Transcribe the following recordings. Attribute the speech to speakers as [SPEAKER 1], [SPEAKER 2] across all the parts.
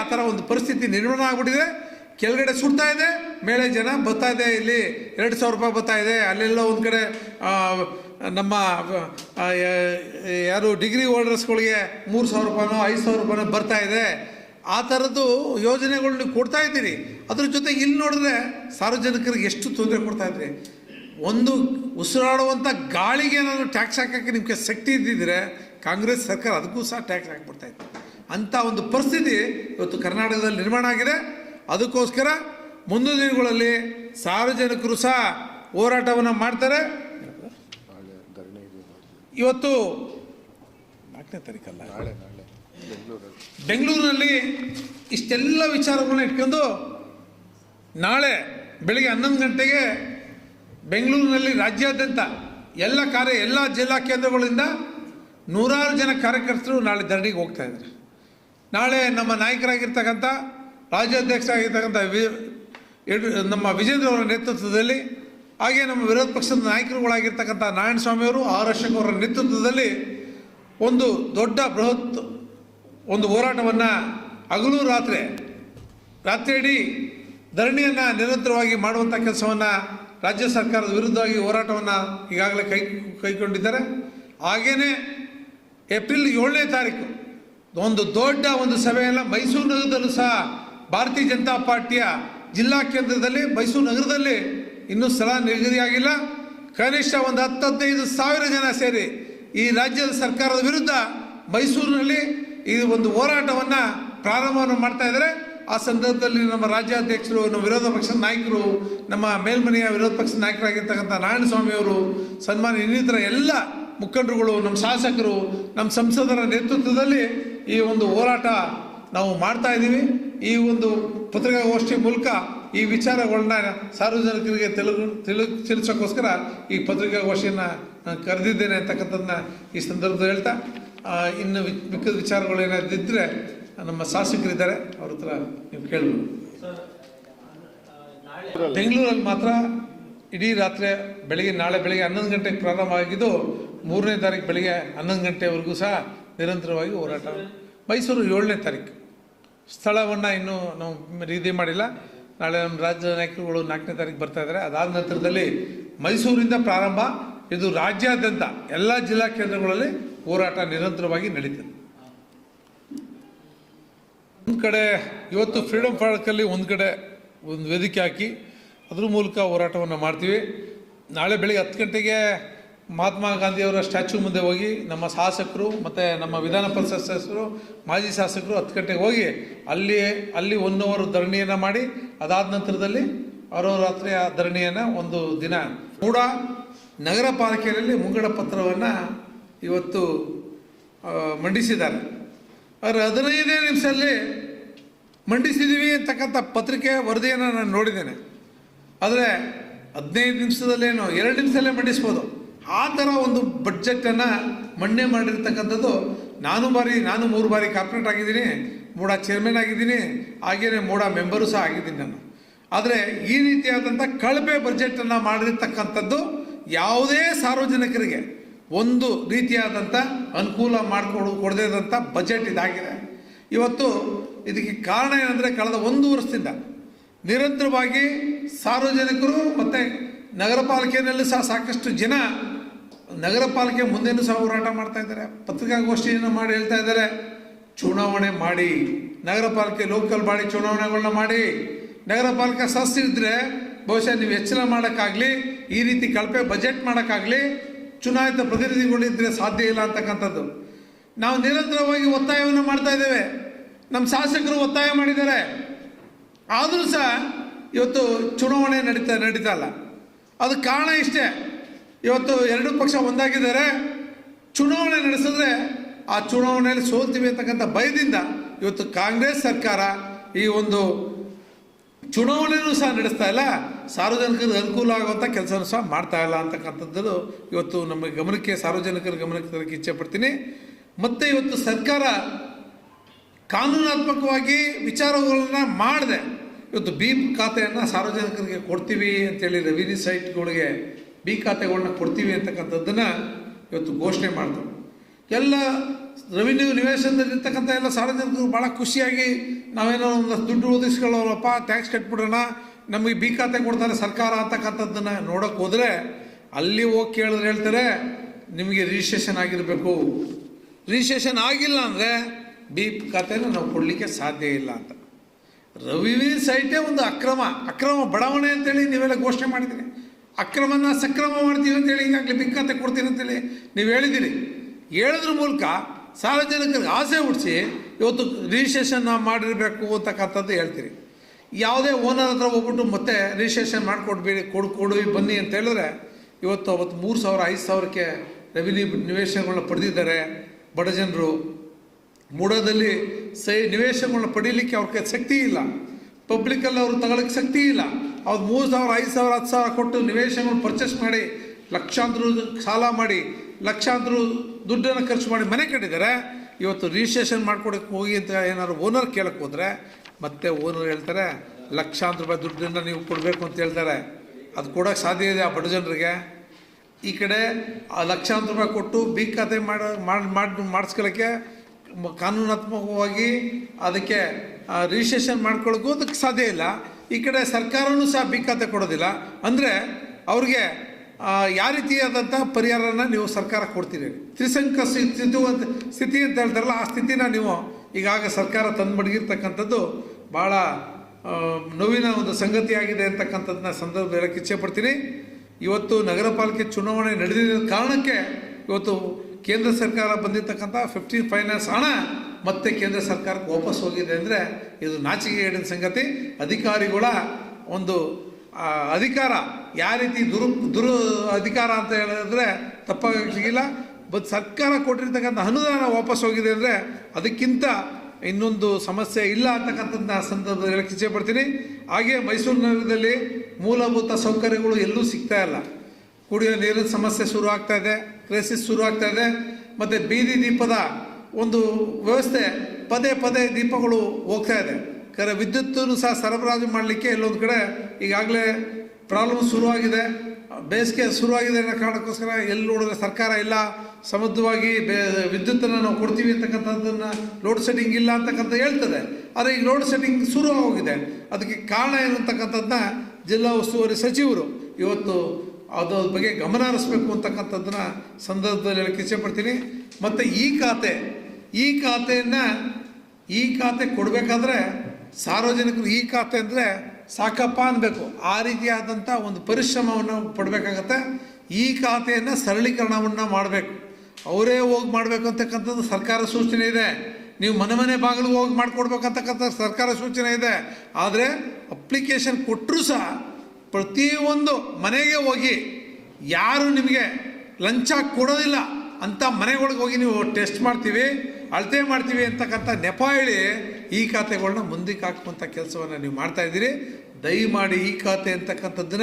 [SPEAKER 1] ಆ ಥರ ಒಂದು ಪರಿಸ್ಥಿತಿ ನಿರ್ಮಾಣ ಆಗ್ಬಿಟ್ಟಿದೆ. ಕೆಳಗಡೆ ಸುಡ್ತಾ ಇದೆ, ಮೇಲೆ ಜನ ಬರ್ತಾ ಇದೆ ಇಲ್ಲಿ. ಎರಡು ಸಾವಿರ ರೂಪಾಯಿ ಬರ್ತಾ ಇದೆ. ಅಲ್ಲೆಲ್ಲ ಒಂದು ಕಡೆ ನಮ್ಮ ಯಾರು ಡಿಗ್ರಿ ಹೋಲ್ಡರ್ಸ್ಗಳಿಗೆ ಮೂರು ಸಾವಿರ ರೂಪಾಯಿನೋ, ಐದು ಸಾವಿರ ರೂಪಾಯಿನೋ ಬರ್ತಾ ಇದೆ. ಆ ಥರದ್ದು ಯೋಜನೆಗಳು ನೀವು ಕೊಡ್ತಾ ಇದ್ದೀರಿ. ಅದ್ರ ಜೊತೆಗೆ ಇಲ್ಲಿ ನೋಡಿದ್ರೆ ಸಾರ್ವಜನಿಕರಿಗೆ ಎಷ್ಟು ತೊಂದರೆ ಕೊಡ್ತಾ ಇದ್ರಿ. ಒಂದು ಉಸಿರಾಡುವಂಥ ಗಾಳಿಗೆ ಏನಾದರೂ ಟ್ಯಾಕ್ಸ್ ಹಾಕೋಕ್ಕೆ ನಿಮಗೆ ಶಕ್ತಿ ಇದ್ದಿದ್ರೆ ಕಾಂಗ್ರೆಸ್ ಸರ್ಕಾರ ಅದಕ್ಕೂ ಸಹ ಟ್ಯಾಕ್ಸ್ ಹಾಕ್ಬಿಡ್ತಾ ಇತ್ತು. ಅಂಥ ಒಂದು ಪರಿಸ್ಥಿತಿ ಇವತ್ತು ಕರ್ನಾಟಕದಲ್ಲಿ ನಿರ್ಮಾಣ ಆಗಿದೆ. ಅದಕ್ಕೋಸ್ಕರ ಮುಂದಿನ ದಿನಗಳಲ್ಲಿ ಸಾರ್ವಜನಿಕರು ಸಹ ಹೋರಾಟವನ್ನು ಮಾಡ್ತಾರೆ. ಇವತ್ತು ನಾಲ್ಕನೇ ತಾರೀಕಲ್ಲ? ಬೆಂಗಳೂರಿನಲ್ಲಿ ಇಷ್ಟೆಲ್ಲ ವಿಚಾರಗಳನ್ನ ಇಟ್ಕೊಂಡು ನಾಳೆ ಬೆಳಿಗ್ಗೆ ಹನ್ನೊಂದು ಗಂಟೆಗೆ ಬೆಂಗಳೂರಿನಲ್ಲಿ ರಾಜ್ಯಾದ್ಯಂತ ಎಲ್ಲ ಕಾರ್ಯ, ಎಲ್ಲ ಜಿಲ್ಲಾ ಕೇಂದ್ರಗಳಿಂದ ನೂರಾರು ಜನ ಕಾರ್ಯಕರ್ತರು ನಾಳೆ ಧರಣಿಗೆ ಹೋಗ್ತಾ ಇದ್ದಾರೆ. ನಾಳೆ ನಮ್ಮ ನಾಯಕರಾಗಿರ್ತಕ್ಕಂಥ ರಾಜ್ಯಾಧ್ಯಕ್ಷರಾಗಿರ್ತಕ್ಕಂಥ ವಿ ನಮ್ಮ ವಿಜೇಂದ್ರ ಅವರ ನೇತೃತ್ವದಲ್ಲಿ ಹಾಗೆ ನಮ್ಮ ವಿರೋಧ ಪಕ್ಷದ ನಾಯಕರುಗಳಾಗಿರ್ತಕ್ಕಂಥ ನಾರಾಯಣ ಸ್ವಾಮಿಯವರು ಆರ್ ಅಶೋಕ್ ಅವರ ನೇತೃತ್ವದಲ್ಲಿ ಒಂದು ದೊಡ್ಡ ಬೃಹತ್ ಒಂದು ಹೋರಾಟವನ್ನು ಹಗಲು ರಾತ್ರಿ ರಾತ್ರಿ ಇಡೀ ಧರಣಿಯನ್ನು ನಿರಂತರವಾಗಿ ಮಾಡುವಂಥ ಕೆಲಸವನ್ನು ರಾಜ್ಯ ಸರ್ಕಾರದ ವಿರುದ್ಧವಾಗಿ ಹೋರಾಟವನ್ನು ಈಗಾಗಲೇ ಕೈ ಕೈಗೊಂಡಿದ್ದಾರೆ. ಹಾಗೆಯೇ ಏಪ್ರಿಲ್ ಏಳನೇ ತಾರೀಕು ಒಂದು ದೊಡ್ಡ ಒಂದು ಸಭೆಯನ್ನು ಮೈಸೂರು ನಗರದಲ್ಲೂ ಸಹ ಭಾರತೀಯ ಜನತಾ ಪಾರ್ಟಿಯ ಜಿಲ್ಲಾ ಕೇಂದ್ರದಲ್ಲಿ, ಮೈಸೂರು ನಗರದಲ್ಲಿ ಇನ್ನೂ ಸ್ಥಳ ನಿಗದಿಯಾಗಿಲ್ಲ ಕನಿಷ್ಠ ಒಂದು ಹತ್ತು ಹದಿನೈದು ಸಾವಿರ ಜನ ಸೇರಿ ಈ ರಾಜ್ಯದ ಸರ್ಕಾರದ ವಿರುದ್ಧ ಮೈಸೂರಿನಲ್ಲಿ ಈ ಒಂದು ಹೋರಾಟವನ್ನು ಪ್ರಾರಂಭವನ್ನು ಮಾಡ್ತಾ ಇದ್ದಾರೆ. ಆ ಸಂದರ್ಭದಲ್ಲಿ ನಮ್ಮ ರಾಜ್ಯಾಧ್ಯಕ್ಷರು, ನಮ್ಮ ವಿರೋಧ ಪಕ್ಷದ ನಾಯಕರು, ನಮ್ಮ ಮೇಲ್ಮನೆಯ ವಿರೋಧ ಪಕ್ಷದ ನಾಯಕರಾಗಿರ್ತಕ್ಕಂಥ ನಾರಾಯಣಸ್ವಾಮಿ ಅವರು ಸನ್ಮಾನ ಇನ್ನಿತರ ಎಲ್ಲ ಮುಖಂಡರುಗಳು, ನಮ್ಮ ಶಾಸಕರು, ನಮ್ಮ ಸಂಸದರ ನೇತೃತ್ವದಲ್ಲಿ ಈ ಒಂದು ಹೋರಾಟ ನಾವು ಮಾಡ್ತಾ ಇದ್ದೀವಿ. ಈ ಒಂದು ಪತ್ರಿಕಾಗೋಷ್ಠಿ ಮೂಲಕ ಈ ವಿಚಾರಗಳನ್ನ ಸಾರ್ವಜನಿಕರಿಗೆ ತಿಳಿದು ತಿಳಿ ತಿಳಿಸೋಕ್ಕೋಸ್ಕರ ಈ ಪತ್ರಿಕಾಗೋಷ್ಠಿಯನ್ನು ನಾನು ಕರೆದಿದ್ದೇನೆ ಅಂತಕ್ಕಂಥದ್ದನ್ನ ಈ ಸಂದರ್ಭದಲ್ಲಿ ಹೇಳ್ತಾ ಇನ್ನು ಮಿಕ್ಕದ ವಿಚಾರಗಳು ಏನಾದ್ರು ಇದ್ದರೆ ನಮ್ಮ ಶಾಸಕರಿದ್ದಾರೆ, ಅವ್ರ ಹತ್ರ ನೀವು ಕೇಳ್ಬೋದು. ಬೆಂಗಳೂರಲ್ಲಿ ಮಾತ್ರ ಇಡೀ ರಾತ್ರಿ ಬೆಳಿಗ್ಗೆ, ನಾಳೆ ಬೆಳಿಗ್ಗೆ ಹನ್ನೊಂದು ಗಂಟೆಗೆ ಪ್ರಾರಂಭ ಆಗಿದ್ದು ಮೂರನೇ ತಾರೀಕು ಬೆಳಿಗ್ಗೆ ಹನ್ನೊಂದು ಗಂಟೆವರೆಗೂ ಸಹ ನಿರಂತರವಾಗಿ ಹೋರಾಟ. ಮೈಸೂರು ಏಳನೇ ತಾರೀಕು ಸ್ಥಳವನ್ನು ಇನ್ನೂ ನಾವು ರೀತಿ ಮಾಡಿಲ್ಲ. ನಾಳೆ ನಮ್ಮ ರಾಜ್ಯ ನಾಯಕರುಗಳು ನಾಲ್ಕನೇ ತಾರೀಕು ಬರ್ತಾ ಇದ್ದಾರೆ. ಅದಾದ ನಂತರದಲ್ಲಿ ಮೈಸೂರಿಂದ ಪ್ರಾರಂಭ. ಇದು ರಾಜ್ಯಾದ್ಯಂತ ಎಲ್ಲ ಜಿಲ್ಲಾ ಕೇಂದ್ರಗಳಲ್ಲಿ ಹೋರಾಟ ನಿರಂತರವಾಗಿ ನಡೀತದೆ. ಒಂದು ಕಡೆ ಇವತ್ತು ಫ್ರೀಡಮ್ ಪಾರ್ಕಲ್ಲಿ ಒಂದು ಕಡೆ ಒಂದು ವೇದಿಕೆ ಹಾಕಿ, ಅದ್ರ ಮೂಲಕ ಹೋರಾಟವನ್ನು ಮಾಡ್ತೀವಿ. ನಾಳೆ ಬೆಳಿಗ್ಗೆ ಹತ್ತು ಗಂಟೆಗೆ ಮಹಾತ್ಮ ಗಾಂಧಿಯವರ ಸ್ಟ್ಯಾಚ್ಯೂ ಮುಂದೆ ಹೋಗಿ ನಮ್ಮ ಶಾಸಕರು ಮತ್ತು ನಮ್ಮ ವಿಧಾನ ಪರಿಷತ್ ಸದಸ್ಯರು ಮಾಜಿ ಶಾಸಕರು ಹತ್ತು ಗಂಟೆಗೆ ಹೋಗಿ ಅಲ್ಲಿ ಅಲ್ಲಿ ಒನ್ ಅವರ್ ಧರಣಿಯನ್ನು ಮಾಡಿ ಅದಾದ ನಂತರದಲ್ಲಿ ರಾತ್ರಿಯ ಧರಣಿಯನ್ನು ಒಂದು ದಿನ ಕೂಡ ನಗರ ಪಾಲಿಕೆಯಲ್ಲಿ ಮುಂಗಡ ಪತ್ರವನ್ನು ಇವತ್ತು ಆ, ಮಂಡಿಸಿದ್ದಾರೆ. ಆದರೆ ಹದಿನೈದನೇ ನಿಮಿಷದಲ್ಲಿ ಮಂಡಿಸಿದ್ದೀವಿ ಅಂತಕ್ಕಂಥ ಪತ್ರಿಕೆ ವರದಿಯನ್ನು ನಾನು ನೋಡಿದ್ದೇನೆ. ಆದರೆ ಹದಿನೈದು ನಿಮಿಷದಲ್ಲೇನು ಎರಡು ನಿಮಿಷದಲ್ಲೇ ಮಂಡಿಸ್ಬೋದು. ಆ ಥರ ಒಂದು ಬಡ್ಜೆಟನ್ನು ಮಣ್ಣೆ ಮಾಡಿರ್ತಕ್ಕಂಥದ್ದು ನಾನು ಬಾರಿ, ನಾನು ಮೂರು ಬಾರಿ ಕಾರ್ಪೊರೇಟ್ ಆಗಿದ್ದೀನಿ, ಮೂಡ ಚೇರ್ಮನ್ ಆಗಿದ್ದೀನಿ ಹಾಗೆಯೇ ಮೂಡ ಮೆಂಬರು ಸಹ ಆಗಿದ್ದೀನಿ ನಾನು. ಆದರೆ ಈ ರೀತಿಯಾದಂಥ ಕಳಪೆ ಬಜೆಟನ್ನು ಮಾಡಿರ್ತಕ್ಕಂಥದ್ದು ಯಾವುದೇ ಸಾರ್ವಜನಿಕರಿಗೆ ಒಂದು ರೀತಿಯಾದಂಥ ಅನುಕೂಲ ಮಾಡಿಕೊಡು ಕೊಡದೇದಂಥ ಬಜೆಟ್ ಇದಾಗಿದೆ. ಇವತ್ತು ಇದಕ್ಕೆ ಕಾರಣ ಏನಂದರೆ ಕಳೆದ ಒಂದು ವರ್ಷದಿಂದ ನಿರಂತರವಾಗಿ ಸಾರ್ವಜನಿಕರು ಮತ್ತು ನಗರ ಪಾಲಿಕೆಯಲ್ಲೂ ಸಹ ಸಾಕಷ್ಟು ಜನ ನಗರ ಪಾಲಿಕೆ ಮುಂದೇನು ಸಹ ಹೋರಾಟ ಮಾಡ್ತಾ ಇದ್ದಾರೆ. ಪತ್ರಿಕಾಗೋಷ್ಠಿಯನ್ನು ಮಾಡಿ ಹೇಳ್ತಾ ಇದ್ದಾರೆ. ಚುನಾವಣೆ ಮಾಡಿ. ನಗರ ಪಾಲಿಕೆ ಲೋಕಲ್ ಬಾಡಿ ಚುನಾವಣೆಗಳನ್ನ ಮಾಡಿ. ನಗರ ಪಾಲಿಕೆ ಸದಸ್ಯ ಇದ್ದರೆ ಬಹುಶಃ ನೀವು ಹೆಚ್ಚಳ ಮಾಡೋಕ್ಕಾಗಲಿ, ಈ ರೀತಿ ಕಳಪೆ ಬಜೆಟ್ ಮಾಡೋಕ್ಕಾಗಲಿ ಚುನಾಯಿತ ಪ್ರತಿನಿಧಿಗಳಿದ್ರೆ ಸಾಧ್ಯ ಇಲ್ಲ ಅಂತಕ್ಕಂಥದ್ದು. ನಾವು ನಿರಂತರವಾಗಿ ಒತ್ತಾಯವನ್ನು ಮಾಡ್ತಾ ಇದ್ದೇವೆ. ನಮ್ಮ ಶಾಸಕರು ಒತ್ತಾಯ ಮಾಡಿದ್ದಾರೆ. ಆದರೂ ಸಹ ಇವತ್ತು ಚುನಾವಣೆ ನಡೀತಾ ನಡೀತಾ ಇಲ್ಲ. ಅದಕ್ಕೆ ಕಾರಣ ಇಷ್ಟೇ. ಇವತ್ತು ಎರಡು ಪಕ್ಷ ಒಂದಾಗಿದ್ದಾರೆ. ಚುನಾವಣೆ ನಡೆಸಿದ್ರೆ ಆ ಚುನಾವಣೆಯಲ್ಲಿ ಸೋಲ್ತೀವಿ ಅಂತಕ್ಕಂಥ ಭಯದಿಂದ ಇವತ್ತು ಕಾಂಗ್ರೆಸ್ ಸರ್ಕಾರ ಈ ಒಂದು ಚುನಾವಣೆಯೂ ಸಹ ನಡೆಸ್ತಾ ಇಲ್ಲ. ಸಾರ್ವಜನಿಕರಿಗೆ ಅನುಕೂಲ ಆಗುವಂಥ ಕೆಲಸನೂ ಸಹ ಮಾಡ್ತಾ ಇಲ್ಲ ಅಂತಕ್ಕಂಥದ್ದು ಇವತ್ತು ನಮ್ಮ ಗಮನಕ್ಕೆ ಸಾರ್ವಜನಿಕರ ಗಮನಕ್ಕೆ ತರಕ್ಕೆ ಇಚ್ಛೆ ಪಡ್ತೀನಿ. ಮತ್ತು ಇವತ್ತು ಸರ್ಕಾರ ಕಾನೂನಾತ್ಮಕವಾಗಿ ವಿಚಾರಗಳನ್ನ ಮಾಡಿದೆ. ಇವತ್ತು ಬೀಮ್ ಖಾತೆಯನ್ನು ಸಾರ್ವಜನಿಕರಿಗೆ ಕೊಡ್ತೀವಿ ಅಂತೇಳಿ ರೆವಿನ್ಯೂ ಸೈಟ್ಗಳಿಗೆ ಬಿ ಖಾತೆಗಳನ್ನ ಕೊಡ್ತೀವಿ ಅಂತಕ್ಕಂಥದ್ದನ್ನು ಇವತ್ತು ಘೋಷಣೆ ಮಾಡ್ತಾರೆ. ಎಲ್ಲ ರೆವಿನ್ಯೂ ನಿವೇಶನದಲ್ಲಿರ್ತಕ್ಕಂಥ ಎಲ್ಲ ಸಾರ್ವಜನಿಕರು ಭಾಳ ಖುಷಿಯಾಗಿ ನಾವೇನೋ ಒಂದು ದುಡ್ಡು ಒದಗಿಸ್ಕೊಳ್ಳೋರಪ್ಪ ಟ್ಯಾಕ್ಸ್ ಕಟ್ಬಿಡೋಣ ನಮಗೆ ಬಿ ಖಾತೆ ಕೊಡ್ತಾರೆ ಸರ್ಕಾರ ಅಂತಕ್ಕಂಥದ್ದನ್ನು ನೋಡೋಕೆ ಹೋದರೆ ಅಲ್ಲಿ ಹೋಗಿ ಕೇಳಿದ್ರೆ ಹೇಳ್ತಾರೆ, ನಿಮಗೆ ರಿಜಿಸ್ಟ್ರೇಷನ್ ಆಗಿರಬೇಕು. ರಿಜಿಸ್ಟ್ರೇಷನ್ ಆಗಿಲ್ಲ ಅಂದರೆ ಬಿ ಖಾತೆನ ನಾವು ಕೊಡಲಿಕ್ಕೆ ಸಾಧ್ಯ ಇಲ್ಲ ಅಂತ. ರವಿವಿ ಸೈಟೇ ಒಂದು ಅಕ್ರಮ ಅಕ್ರಮ ಬಡಾವಣೆ ಅಂತೇಳಿ ನೀವೆಲ್ಲ ಘೋಷಣೆ ಮಾಡಿದ್ದೀರಿ. ಅಕ್ರಮನ ಸಕ್ರಮ ಮಾಡ್ತೀವಿ ಅಂತೇಳಿ ಈಗಾಗಲೇ ಬಿಕ್ಕಂತೆ ಕೊಡ್ತೀನಿ ಅಂತೇಳಿ ನೀವು ಹೇಳಿದ್ದೀರಿ. ಹೇಳೋದ್ರ ಮೂಲಕ ಸಾರ್ವಜನಿಕರಿಗೆ ಆಸೆ ಹುಟ್ಟಿಸಿ ಇವತ್ತು ರಿಜಿಸ್ಟ್ರೇಷನ್ ಮಾಡಿರಬೇಕು ಅಂತಕ್ಕಂಥದ್ದು ಹೇಳ್ತೀರಿ. ಯಾವುದೇ ಓನರ್ ಹತ್ರ ಹೋಗ್ಬಿಟ್ಟು ಮತ್ತೆ ರಿಜಿಸ್ಟ್ರೇಷನ್ ಮಾಡಿಕೊಡ್ಬೇಡಿ, ಕೊಡು ಕೊಡು ಬನ್ನಿ ಅಂತ ಹೇಳಿದ್ರೆ ಇವತ್ತು ಅವತ್ತು ಮೂರು ಸಾವಿರ, ಐದು ಸಾವಿರಕ್ಕೆ ರೆವಿನ್ಯೂ ನಿವೇಶನಗಳನ್ನ ಪಡೆದಿದ್ದಾರೆ ಬಡ ಜನರು. ಮೂಡದಲ್ಲಿ ಸೈ ನಿವೇಶನಗಳನ್ನ ಪಡೀಲಿಕ್ಕೆ ಅವ್ರಿಗೆ ಶಕ್ತಿ ಇಲ್ಲ. ಪಬ್ಲಿಕಲ್ಲಿ ಅವರು ತಗೊಳಕ್ಕೆ ಶಕ್ತಿ ಇಲ್ಲ. ಅವ್ರು ಮೂರು ಸಾವಿರ, ಐದು ಸಾವಿರ, ಹತ್ತು ಸಾವಿರ ಕೊಟ್ಟು ನಿವೇಶನಗಳು ಪರ್ಚೇಸ್ ಮಾಡಿ, ಲಕ್ಷಾಂತರ ಸಾಲ ಮಾಡಿ, ಲಕ್ಷಾಂತರ ದುಡ್ಡನ್ನು ಖರ್ಚು ಮಾಡಿ ಮನೆ ಕಟ್ಟಿದ್ದಾರೆ ಇವತ್ತು ರಿಜಿಸ್ಟ್ರೇಷನ್ ಮಾಡ್ಕೊಡಕ್ಕೆ ಹೋಗಿ ಅಂತ ಏನಾದ್ರು ಓನರ್ ಕೇಳಕ್ಕೆ ಹೋದರೆ, ಮತ್ತೆ ಓನರ್ ಹೇಳ್ತಾರೆ, ಲಕ್ಷಾಂತರ ರೂಪಾಯಿ ದುಡ್ಡನ್ನು ನೀವು ಕೊಡಬೇಕು ಅಂತ ಹೇಳ್ತಾರೆ. ಅದು ಕೊಡೋಕ್ಕೆ ಸಾಧ್ಯ ಇದೆ ಆ ಬಡ ಜನರಿಗೆ. ಈ ಕಡೆ ಆ ಲಕ್ಷಾಂತರ ರೂಪಾಯಿ ಕೊಟ್ಟು ಬಿ ಖಾತೆ ಮಾಡ, ಮಾಡಿ ಮಾಡಿ ಮಾಡಿಸ್ಕೊಳ್ಳೋಕ್ಕೆ ಕಾನೂನಾತ್ಮಕವಾಗಿ ಅದಕ್ಕೆ ರಿಜಿಸ್ಟ್ರೇಷನ್ ಮಾಡ್ಕೊಳ್ಳೋಕ್ಕೂ ಅದಕ್ಕೆ ಸಾಧ್ಯ ಇಲ್ಲ. ಈ ಕಡೆ ಸರ್ಕಾರವೂ ಸಹ ಭಿಕ್ಕತೆ ಕೊಡೋದಿಲ್ಲ. ಅಂದರೆ ಅವ್ರಿಗೆ ಯಾವ ರೀತಿಯಾದಂಥ ಪರಿಹಾರನ ನೀವು ಸರ್ಕಾರ ಕೊಡ್ತೀರಿ. ತ್ರಿಸಂಕ ಸ್ಥಿತಿ ಅಂತ ಸ್ಥಿತಿ ಅಂತ ಹೇಳ್ತಾರಲ್ಲ, ಆ ಸ್ಥಿತಿನ ನೀವು ಈಗಾಗ ಸರ್ಕಾರ ತಂದು ಮಡಗಿರ್ತಕ್ಕಂಥದ್ದು ಭಾಳ ನೋವಿನ ಒಂದು ಸಂಗತಿಯಾಗಿದೆ ಅಂತಕ್ಕಂಥದ್ದನ್ನ ಸಂದರ್ಭ ಹೇಳಕ್ಕೆ ಇಚ್ಛೆಪಡ್ತೀನಿ. ಇವತ್ತು ನಗರ ಪಾಲಿಕೆ ಚುನಾವಣೆ ನಡೆದಿರೋ ಕಾರಣಕ್ಕೆ ಇವತ್ತು ಕೇಂದ್ರ ಸರ್ಕಾರ ಬಂದಿರತಕ್ಕಂಥ ಫಿಫ್ಟೀನ್ ಫೈನಾನ್ಸ್ ಹಣ ಮತ್ತೆ ಕೇಂದ್ರ ಸರ್ಕಾರಕ್ಕೆ ವಾಪಸ್ ಹೋಗಿದೆ ಅಂದರೆ ಇದು ನಾಚಿಕೆಗೇಡಿನ ಸಂಗತಿ. ಅಧಿಕಾರಿಗಳ ಒಂದು ಅಧಿಕಾರ, ಯಾವ ರೀತಿ ದುರು ದುರು ಅಧಿಕಾರ ಅಂತ ಹೇಳಿದ್ರೆ ತಪ್ಪಾಗಿಲ್ಲ ಬಟ್ ಸರ್ಕಾರ ಕೊಟ್ಟಿರ್ತಕ್ಕಂಥ ಅನುದಾನ ವಾಪಸ್ ಹೋಗಿದೆ ಅಂದರೆ ಅದಕ್ಕಿಂತ ಇನ್ನೊಂದು ಸಮಸ್ಯೆ ಇಲ್ಲ ಅಂತಕ್ಕಂಥದ್ದನ್ನ ಸಂದರ್ಭದಲ್ಲಿ ಹೇಳಕ್ಕೆ ಇಚ್ಛೆ ಪಡ್ತೀನಿ. ಹಾಗೆ ಮೈಸೂರು ನಗರದಲ್ಲಿ ಮೂಲಭೂತ ಸೌಕರ್ಯಗಳು ಎಲ್ಲೂ ಸಿಗ್ತಾ ಇಲ್ಲ. ಕುಡಿಯೋ ನೀರಿನ ಸಮಸ್ಯೆ ಶುರು ಆಗ್ತಾ ಇದೆ ಕ್ರೈಸಿಸ್ ಶುರು ಆಗ್ತಾ ಇದೆ. ಮತ್ತು ಬೀದಿ ದೀಪದ ಒಂದು ವ್ಯವಸ್ಥೆ, ಪದೇ ಪದೇ ದೀಪಗಳು ಹೋಗ್ತಾ ಇದೆ. ಕರೆ ವಿದ್ಯುತ್ತನ್ನು ಸಹ ಸರಬರಾಜು ಮಾಡಲಿಕ್ಕೆ ಇಲ್ಲೊಂದು ಕಡೆ ಈಗಾಗಲೇ ಪ್ರಾಬ್ಲಮ್ ಶುರುವಾಗಿದೆ. ಬೇಸಿಗೆ ಶುರುವಾಗಿದೆ ಅನ್ನೋ ಕಾರಣಕ್ಕೋಸ್ಕರ ಎಲ್ಲಿ ನೋಡಿದ್ರೆ ಸರ್ಕಾರ ಇಲ್ಲ. ಸಮೃದ್ಧವಾಗಿ ಬೇ, ವಿದ್ಯುತ್ತನ್ನು ನಾವು ಕೊಡ್ತೀವಿ ಅಂತಕ್ಕಂಥದ್ದನ್ನು ಲೋಡ್ ಸೆಟ್ಟಿಂಗ್ ಇಲ್ಲ ಅಂತಕ್ಕಂಥ ಹೇಳ್ತದೆ. ಆದರೆ ಈಗ ಲೋಡ್ ಸೆಟ್ಟಿಂಗ್ ಶುರು ಆಗೋಗಿದೆ. ಅದಕ್ಕೆ ಕಾರಣ ಏನು ಜಿಲ್ಲಾ ಉಸ್ತುವಾರಿ ಸಚಿವರು ಇವತ್ತು ಅದರ ಬಗ್ಗೆ ಗಮನ ಹರಿಸ್ಬೇಕು ಅಂತಕ್ಕಂಥದ್ದನ್ನ ಸಂದರ್ಭದಲ್ಲಿ ಹೇಳಕ್ಕೆ ಇಚ್ಛೆಪಡ್ತೀನಿ ಮತ್ತು ಈ ಖಾತೆ ಈ ಖಾತೆಯನ್ನು ಈ ಖಾತೆ ಕೊಡಬೇಕಾದ್ರೆ ಸಾರ್ವಜನಿಕರು ಈ ಖಾತೆ ಅಂದರೆ ಸಾಕಪ್ಪ ಅನ್ನಬೇಕು ಆ ರೀತಿಯಾದಂಥ ಒಂದು ಪರಿಶ್ರಮವನ್ನು ಪಡಬೇಕಾಗತ್ತೆ. ಈ ಖಾತೆಯನ್ನು ಸರಳೀಕರಣವನ್ನು ಮಾಡಬೇಕು. ಅವರೇ ಹೋಗಿ ಮಾಡಬೇಕು ಅಂತಕ್ಕಂಥದ್ದು ಸರ್ಕಾರ ಸೂಚನೆ ಇದೆ. ನೀವು ಮನೆ ಮನೆ ಬಾಗಿಲಿಗೆ ಹೋಗಿ ಮಾಡಿಕೊಡ್ಬೇಕಂತಕ್ಕಂಥ ಸರ್ಕಾರ ಸೂಚನೆ ಇದೆ. ಆದರೆ ಅಪ್ಲಿಕೇಶನ್ ಕೊಟ್ಟರೂ ಸಹ ಪ್ರತಿಯೊಂದು ಮನೆಗೆ ಹೋಗಿ ಯಾರು ನಿಮಗೆ ಲಂಚ ಕೊಡೋದಿಲ್ಲ ಅಂಥ ಮನೆಗಳಿಗೆ ಹೋಗಿ ನೀವು ಟೆಸ್ಟ್ ಮಾಡ್ತೀವಿ. ಅಳತೆ ಮಾಡ್ತೀವಿ ಅಂತಕ್ಕಂಥ ನೆಪ ಹೇಳಿ ಈ ಖಾತೆಗಳನ್ನ ಮುಂದಕ್ಕೆ ಹಾಕುವಂಥ ಕೆಲಸವನ್ನು ನೀವು ಮಾಡ್ತಾ ಇದ್ದೀರಿ. ದಯಮಾಡಿ ಈ ಖಾತೆ ಅಂತಕ್ಕಂಥದ್ದನ್ನ